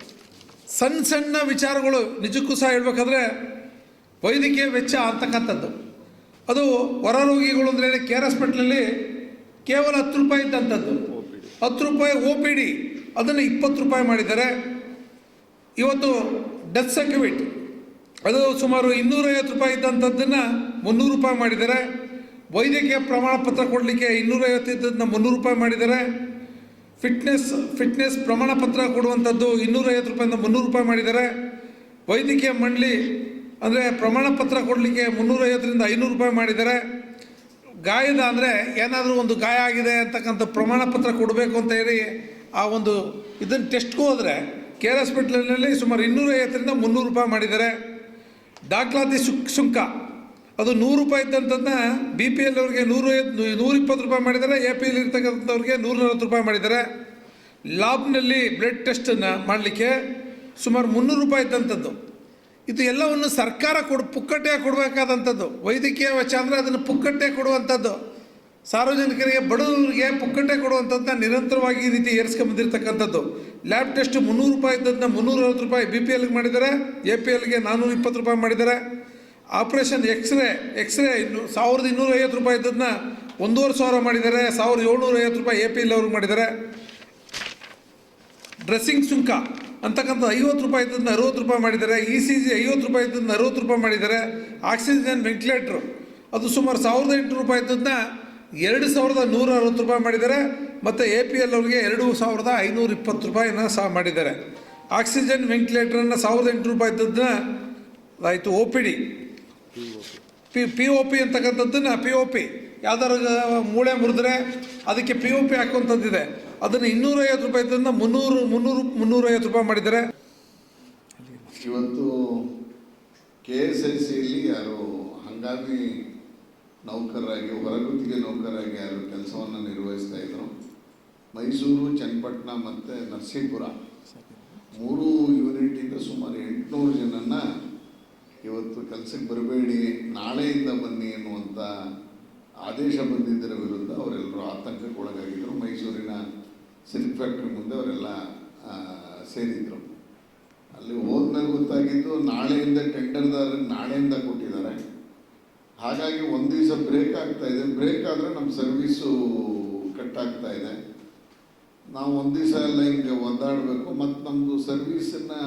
[SPEAKER 1] ಸಣ್ಣ ಸಣ್ಣ ವಿಚಾರಗಳು ನಿಜಕ್ಕೂ ಸಹ ಹೇಳ್ಬೇಕಾದ್ರೆ ವೈದ್ಯಕೀಯ ವೆಚ್ಚ ಅಂತಕ್ಕಂಥದ್ದು. ಅದು ಹೊರ ರೋಗಿಗಳು ಅಂದರೆ ಕೆ ಆರ್ ಹಾಸ್ಪಿಟ್ಲಲ್ಲಿ ಕೇವಲ ಹತ್ತು ರೂಪಾಯಿ ಇದ್ದಂಥದ್ದು. ಹತ್ತು ರೂಪಾಯಿ ಒ ಪಿ ಡಿ. ಅದನ್ನು ಇಪ್ಪತ್ತು ರೂಪಾಯಿ ಮಾಡಿದ್ದಾರೆ. ಇವತ್ತು ಡೆತ್ ಸರ್ಟಿಫಿಕೇಟ್. ಅದು ಸುಮಾರು ಇನ್ನೂರೈವತ್ತು ರೂಪಾಯಿ ಇದ್ದಂಥದ್ದನ್ನು ಮುನ್ನೂರು ರೂಪಾಯಿ ಮಾಡಿದ್ದಾರೆ. ವೈದ್ಯಕೀಯ ಪ್ರಮಾಣ ಪತ್ರ ಕೊಡಲಿಕ್ಕೆ ಇನ್ನೂರೈವತ್ತು ಇದ್ದದನ್ನ ಮುನ್ನೂರು ರೂಪಾಯಿ ಮಾಡಿದ್ದಾರೆ. ಫಿಟ್ನೆಸ್ ಫಿಟ್ನೆಸ್ ಪ್ರಮಾಣ ಪತ್ರ ಕೊಡುವಂಥದ್ದು ಇನ್ನೂರೈವತ್ತು ರೂಪಾಯಿಂದ ಮುನ್ನೂರು ರೂಪಾಯಿ ಮಾಡಿದ್ದಾರೆ. ವೈದ್ಯಕೀಯ ಮಂಡಳಿ ಅಂದರೆ ಪ್ರಮಾಣ ಪತ್ರ ಕೊಡಲಿಕ್ಕೆ ಮುನ್ನೂರೈವತ್ತರಿಂದ ಐನೂರು ರೂಪಾಯಿ ಮಾಡಿದ್ದಾರೆ. ಗಾಯದ ಅಂದರೆ ಏನಾದರೂ ಒಂದು ಗಾಯ ಆಗಿದೆ ಅಂತಕ್ಕಂಥ ಪ್ರಮಾಣ ಪತ್ರ ಕೊಡಬೇಕು ಅಂತ ಹೇಳಿ ಆ ಒಂದು ಇದನ್ನು ಟೆಸ್ಟ್ಗೂ ಹೋದರೆ ಕೆ ಆರ್ ಹಾಸ್ಪಿಟ್ಲಿನಲ್ಲಿ ಸುಮಾರು ಇನ್ನೂರೈವತ್ತರಿಂದ ಮುನ್ನೂರು ರೂಪಾಯಿ ಮಾಡಿದ್ದಾರೆ. ದಾಖಲಾತಿ ಸುಕ್, ಸುಂಕ. ಅದು ನೂರು ರೂಪಾಯಿ ಇದ್ದಂಥದ್ದನ್ನ ಬಿ ಪಿ ಎಲ್ ಅವ್ರಿಗೆ ನೂರು, ನೂರಿಪ್ಪತ್ತು ರೂಪಾಯಿ ಮಾಡಿದ್ದಾರೆ. ಎ ಪಿ ಎಲ್ ಇರ್ತಕ್ಕಂಥವ್ರಿಗೆ ನೂರ ನಲ್ವತ್ತು ರೂಪಾಯಿ ಮಾಡಿದ್ದಾರೆ. ಲ್ಯಾಬ್ನಲ್ಲಿ ಬ್ಲಡ್ ಟೆಸ್ಟನ್ನು ಮಾಡಲಿಕ್ಕೆ ಸುಮಾರು ಮುನ್ನೂರು ರೂಪಾಯಿ ಇದ್ದಂಥದ್ದು ಇದು ಎಲ್ಲವನ್ನು ಸರ್ಕಾರ ಕೊಡು ಪುಕ್ಕಟ್ಟೆ ಕೊಡಬೇಕಾದಂಥದ್ದು. ವೈದ್ಯಕೀಯ ವೆಚ್ಚ ಅಂದರೆ ಅದನ್ನು ಪುಕ್ಕಟ್ಟೆ ಕೊಡುವಂಥದ್ದು. ಸಾರ್ವಜನಿಕರಿಗೆ, ಬಡವರಿಗೆ ಪುಕ್ಕಟ್ಟೆ ಕೊಡುವಂಥದ್ದನ್ನ ನಿರಂತರವಾಗಿ ಈ ರೀತಿ ಏರಿಸ್ಕೊಂಬಂದಿರ್ತಕ್ಕಂಥದ್ದು. ಲ್ಯಾಬ್ ಟೆಸ್ಟ್ ಮುನ್ನೂರು ರೂಪಾಯಿ ಇದ್ದದನ್ನ ಮುನ್ನೂರ ಅರವತ್ತು ರೂಪಾಯಿ ಬಿ ಪಿ ಎಲ್ಗೆ ಮಾಡಿದ್ದಾರೆ. ಎ ಪಿ ಎಲ್ಗೆ ನಾನ್ನೂರ ಇಪ್ಪತ್ತು ರೂಪಾಯಿ ಮಾಡಿದ್ದಾರೆ. ಆಪ್ರೇಷನ್ ಎಕ್ಸ್ರೇ ಎಕ್ಸ್ರೇ ಇನ್ನು ಸಾವಿರದ ಇನ್ನೂರ ಐವತ್ತು ರೂಪಾಯಿ ಇದ್ದದನ್ನ ಒಂದೂವರೆ ಸಾವಿರ ಮಾಡಿದ್ದಾರೆ. ಸಾವಿರದ ಏಳ್ನೂರ ಐವತ್ತು ರೂಪಾಯಿ ಎ ಪಿ ಎಲ್ ಅವ್ರಿಗೆ ಮಾಡಿದ್ದಾರೆ. ಡ್ರೆಸ್ಸಿಂಗ್ ಸುಂಕ. ಅಂತಕ್ಕಂಥ ಐವತ್ತು ರೂಪಾಯಿ ಇದ್ದದನ್ನ ಅರುವತ್ತು ರೂಪಾಯಿ ಮಾಡಿದ್ದಾರೆ ಇ ಸಿ ಜಿ ಐವತ್ತು ರೂಪಾಯಿ ಇದ್ದದನ್ನ ಅರುವತ್ತು ರೂಪಾಯಿ ಮಾಡಿದ್ದಾರೆ, ಆಕ್ಸಿಜನ್ ವೆಂಟಿಲೇಟ್ರು, ಅದು ಸುಮಾರು ಸಾವಿರದ ಎಂಟು ರೂಪಾಯಿ ಇದ್ದದನ್ನ ಎರಡು ಸಾವಿರದ ನೂರ ಅರವತ್ತು ರೂಪಾಯಿ ಮಾಡಿದ್ದಾರೆ, ಮತ್ತು ಎ ಪಿ ಎಲ್ ಅವ್ರಿಗೆ ಎರಡು ಸಾವಿರದ ಐನೂರ ಇಪ್ಪತ್ತು ರೂಪಾಯಿನ ಸಹ ಮಾಡಿದ್ದಾರೆ. ಆಕ್ಸಿಜನ್ ವೆಂಟಿಲೇಟ್ರನ್ನು ಸಾವಿರದ ಎಂಟು ರೂಪಾಯಿ ಇದ್ದದನ್ನ ಆಯಿತು O P D P P O P ಅಂತಕ್ಕಂಥದ್ದನ್ನು ಪಿ ಒ ಪಿ ಯಾವ್ದಾರು ಮೂಳೆ ಮುರಿದ್ರೆ ಅದಕ್ಕೆ ಪಿ ಯು ಪಿ ಹಾಕುವಂಥದ್ದಿದೆ ಅದನ್ನು ಇನ್ನೂರೈವತ್ತು ರೂಪಾಯಿ ಇದ್ದದನ್ನ ಮುನ್ನೂರು ಮುನ್ನೂರು, ಮುನ್ನೂರೈವತ್ತು ರೂಪಾಯಿ ಮಾಡಿದ್ದಾರೆ
[SPEAKER 3] ಇವತ್ತು ಕೆ ಎಸ್ ಐ ಸಿಯಲ್ಲಿ ಯಾರು ಹಂಗಾಮಿ ನೌಕರರಾಗಿ, ಹೊರಗುತ್ತಿಗೆ ನೌಕರರಾಗಿ ಯಾರು ಕೆಲಸವನ್ನು ನಿರ್ವಹಿಸ್ತಾ ಇದ್ರು? ಮೈಸೂರು, ಚನ್ನಪಟ್ಟಣ ಮತ್ತು ನರಸೀಪುರ. ಮೂರು ಯೂನಿಟಿಂದ ಸುಮಾರು ಎಂಟುನೂರು ಜನನ್ನ ಇವತ್ತು ಕೆಲಸಕ್ಕೆ ಬರಬೇಡಿ, ನಾಳೆಯಿಂದ ಬನ್ನಿ ಎನ್ನುವಂಥ ಆದೇಶ ಬಂದಿದ್ದರ ವಿರುದ್ಧ ಅವರೆಲ್ಲರೂ ಆತಂಕಕ್ಕೆ ಒಳಗಾಗಿದ್ದರು ಮೈಸೂರಿನ ಸಿಲ್ಕ್ ಫ್ಯಾಕ್ಟ್ರಿ ಮುಂದೆ ಅವರೆಲ್ಲ ಸೇರಿದ್ದರು ಸೇರಿದ್ರು. ಅಲ್ಲಿ ಹೋದ್ಮೇಲೆ ಗೊತ್ತಾಗಿದ್ದು ನಾಳೆಯಿಂದ ಟೆಂಡರ್ದಾರ ನಾಳೆಯಿಂದ ಕೊಟ್ಟಿದ್ದಾರೆ. ಹಾಗಾಗಿ ಒಂದು ದಿವಸ ಬ್ರೇಕ್ ಆಗ್ತಾ ಇದೆ. ಬ್ರೇಕ್ ಆದರೆ ನಮ್ಮ ಸರ್ವೀಸು ಕಟ್ ಆಗ್ತಾ ಇದೆ. ನಾವು ಒಂದು ದಿವಸ ಎಲ್ಲ ಹಿಂಗೆ ಒದ್ದಾಡಬೇಕು. ಮತ್ತು ನಮ್ಮದು ಸರ್ವೀಸನ್ನು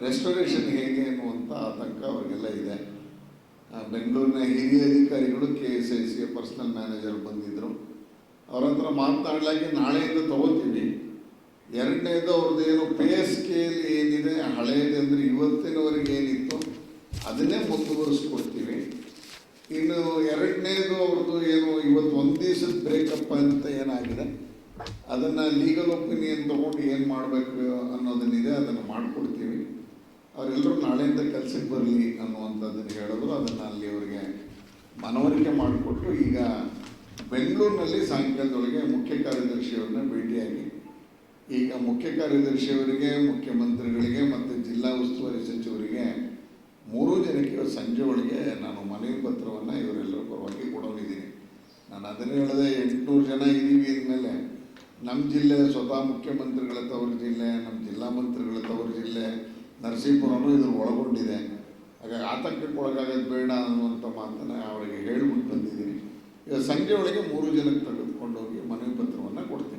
[SPEAKER 3] ರೆಸ್ಟೋರೇಷನ್ ಹೇಗೆ ಅನ್ನುವಂಥ ಆತಂಕ ಅವರಿಗೆಲ್ಲ ಇದೆ. ಬೆಂಗಳೂರಿನ ಹಿರಿಯ ಅಧಿಕಾರಿಗಳು ಕೆ ಎಸ್ ಐ ಸಿಯ ಪರ್ಸನಲ್ ಮ್ಯಾನೇಜರ್ ಬಂದಿದ್ದರು ಅವ್ರ ಹತ್ರ ಮಾತನಾಡಲಾಗಿ ನಾಳೆಯಿಂದ ತಗೋತೀವಿ. ಎರಡನೇದು ಅವ್ರದ್ದು ಏನು ಪೇ ಸ್ಕೇಲ್ ಏನಿದೆ ಹಳೆಯದು ಅಂದರೆ ಇವತ್ತಿನವರೆಗೆ ಏನಿತ್ತು ಅದನ್ನೇ ಮುಂದುವರಿಸ್ಕೊಡ್ತೀವಿ. ಇನ್ನು ಎರಡನೇದು ಅವ್ರದ್ದು ಏನು, ಇವತ್ತು ಒಂದು ದಿವಸದ ಬ್ರೇಕಪ್ ಅಂತ ಏನಾಗಿದೆ, ಅದನ್ನು ಲೀಗಲ್ ಒಪಿನಿಯನ್ ತೊಗೊಂಡು ಏನು ಮಾಡಬೇಕು ಅನ್ನೋದನ್ನಿದೆ, ಅದನ್ನು ಮಾಡಿಕೊಡ್ತೀವಿ. ಅವರೆಲ್ಲರೂ ನಾಳೆಯಿಂದ ಕೆಲಸಕ್ಕೆ ಬರಲಿ ಅನ್ನುವಂಥದ್ದನ್ನು ಹೇಳಿದ್ರು ಅದನ್ನು ಅಲ್ಲಿ ಅವರಿಗೆ ಮನವರಿಕೆ ಮಾಡಿಕೊಟ್ಟು ಈಗ ಬೆಂಗಳೂರಿನಲ್ಲಿ ಸಾಯಂಕಾಲದೊಳಗೆ ಮುಖ್ಯ ಕಾರ್ಯದರ್ಶಿಯವ್ರನ್ನ ಭೇಟಿಯಾಗಿ, ಈಗ ಮುಖ್ಯ ಕಾರ್ಯದರ್ಶಿಯವರಿಗೆ, ಮುಖ್ಯಮಂತ್ರಿಗಳಿಗೆ ಮತ್ತು ಜಿಲ್ಲಾ ಉಸ್ತುವಾರಿ ಸಚಿವರಿಗೆ ಮೂರೂ ಜನಕ್ಕೆ ಸಂಜೆ ಒಳಗೆ ನಾನು ಮನವಿ ಪತ್ರವನ್ನು ಇವರೆಲ್ಲರ ಪರವಾಗಿ ಕೊಡೋನಿದ್ದೀನಿ. ನಾನು ಅದನ್ನೇ ಹೇಳಿದೆ, ಎಂಟುನೂರು ಜನ ಇದ್ದೀವಿ ಅಂದಮೇಲೆ ನಮ್ಮ ಜಿಲ್ಲೆ ಸ್ವತಃ ಮುಖ್ಯಮಂತ್ರಿಗಳ ತವರು ಜಿಲ್ಲೆ, ನಮ್ಮ ಜಿಲ್ಲಾ ಮಂತ್ರಿಗಳ ತವರು ಜಿಲ್ಲೆ ನರಸೀಪುರನೂ ಇದನ್ನು ಒಳಗೊಂಡಿದೆ. ಹಾಗಾಗಿ ಆತಂಕಕ್ಕೆ ಒಳಗಾಗೋದು ಬೇಡ ಅನ್ನುವಂಥ ಮಾತನ್ನು ಅವರಿಗೆ ಹೇಳ್ಬಿಟ್ಟು ಬಂದಿದ್ದೀನಿ. ಈಗ ಸಂಜೆ ಒಳಗೆ ಮೂರು ಜನಕ್ಕೆ ತೆಗೆದುಕೊಂಡು ಹೋಗಿ ಮನವಿ ಪತ್ರವನ್ನು ಕೊಡ್ತೀನಿ.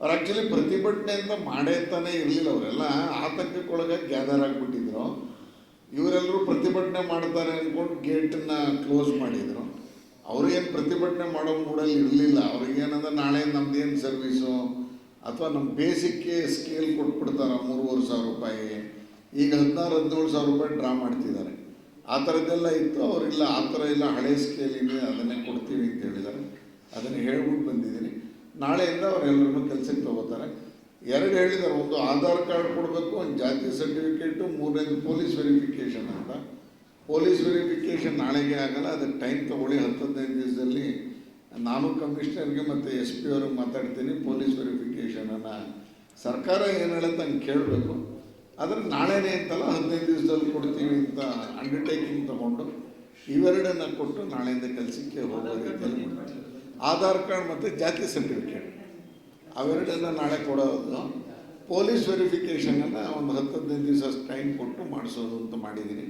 [SPEAKER 3] ಅವ್ರು ಆ್ಯಕ್ಚುಲಿ ಪ್ರತಿಭಟನೆ ಅಂತ ಮಾಡೇ ತಾನೇ ಇರಲಿಲ್ಲ ಅವರೆಲ್ಲ ಆತಂಕಕ್ಕೊಳಗಾಗಿ ಗ್ಯಾದರ್ ಆಗಿಬಿಟ್ಟಿದ್ರು. ಇವರೆಲ್ಲರೂ ಪ್ರತಿಭಟನೆ ಮಾಡ್ತಾರೆ ಅಂದ್ಕೊಂಡು ಗೇಟನ್ನು ಕ್ಲೋಸ್ ಮಾಡಿದರು. ಅವ್ರೇನು ಪ್ರತಿಭಟನೆ ಮಾಡೋ ಮೂಡಲ್ಲಿ ಇರಲಿಲ್ಲ. ಅವ್ರಿಗೇನಂದ್ರೆ ನಾಳೆ ನಮ್ದೇನು ಸರ್ವೀಸು? ಅಥವಾ ನಮ್ಮ ಬೇಸಿಕ್ಗೆ ಸ್ಕೇಲ್ ಕೊಟ್ಬಿಡ್ತಾರೆ, ಮೂರುವರೆ ಸಾವಿರ ರೂಪಾಯಿ. ಈಗ ಹದಿನಾರು, ಹದಿನೇಳು ಸಾವಿರ ರೂಪಾಯಿ ಡ್ರಾ ಮಾಡ್ತಿದ್ದಾರೆ. ಆ ಥರದ್ದೆಲ್ಲ ಇತ್ತು, ಅವರಿಲ್ಲ, ಆ ಥರ ಇಲ್ಲ ಹಳೆ ಸ್ಕೇಲ್ ಇದೆ ಅದನ್ನೇ ಕೊಡ್ತೀವಿ ಅಂತ ಹೇಳಿದ್ದಾರೆ. ಅದನ್ನು ಹೇಳ್ಬಿಟ್ಟು ಬಂದಿದ್ದೀನಿ. ನಾಳೆಯಿಂದ ಅವರೆಲ್ಲರೂ ಕೆಲಸಕ್ಕೆ ತಗೋತಾರೆ. ಎರಡು ಹೇಳಿದ್ದಾರೆ, ಒಂದು ಆಧಾರ್ ಕಾರ್ಡ್ ಕೊಡಬೇಕು, ಒಂದು ಜಾತಿ ಸರ್ಟಿಫಿಕೇಟು, ಮೂರನೇದು ಪೊಲೀಸ್ ವೆರಿಫಿಕೇಷನ್ ಅಂತ. ಪೊಲೀಸ್ ವೆರಿಫಿಕೇಷನ್ ನಾಳೆಗೆ ಆಗಲ್ಲ, ಅದಕ್ಕೆ ಟೈಮ್ ತೊಗೊಳ್ಳಿ ಹತ್ತು ಹದಿನೈದು ದಿವಸದಲ್ಲಿ ನಾನು ಕಮಿಷನರ್ಗೆ ಮತ್ತು ಎಸ್ ಪಿ ಅವ್ರಿಗೆ ಮಾತಾಡ್ತೀನಿ, ಪೊಲೀಸ್ ವೆರಿಫಿಕೇಷನನ್ನು. ಸರ್ಕಾರ ಏನು ಹೇಳುತ್ತೆ ಹಂಗೆ ಕೇಳಬೇಕು. ಆದರೆ ನಾಳೆನೇ ಅಂತಲ್ಲ ಹದಿನೈದು ದಿವಸದಲ್ಲಿ ಕೊಡ್ತೀವಿ ಅಂತ ಅಂಡರ್ಟೇಕಿಂಗ್ ತಗೊಂಡು ಇವೆರಡನ್ನು ಕೊಟ್ಟು ನಾಳೆಯಿಂದ ಕೆಲಸಕ್ಕೆ ಹೋಗೋ ರೀತಿಯಲ್ಲಿ ಮಾಡ್ತೀವಿ. ಆಧಾರ್ ಕಾರ್ಡ್ ಮತ್ತು ಜಾತಿ ಸರ್ಟಿಫಿಕೇಟ್ ಅವೆರಡನ್ನು ನಾಳೆ ಕೊಡೋದು. ಪೊಲೀಸ್ ವೆರಿಫಿಕೇಷನನ್ನು ಒಂದು ಹತ್ತು ಹದಿನೈದು ದಿವಸ ಟೈಮ್ ಕೊಟ್ಟು ಮಾಡಿಸೋದು ಅಂತ ಮಾಡಿದ್ದೀನಿ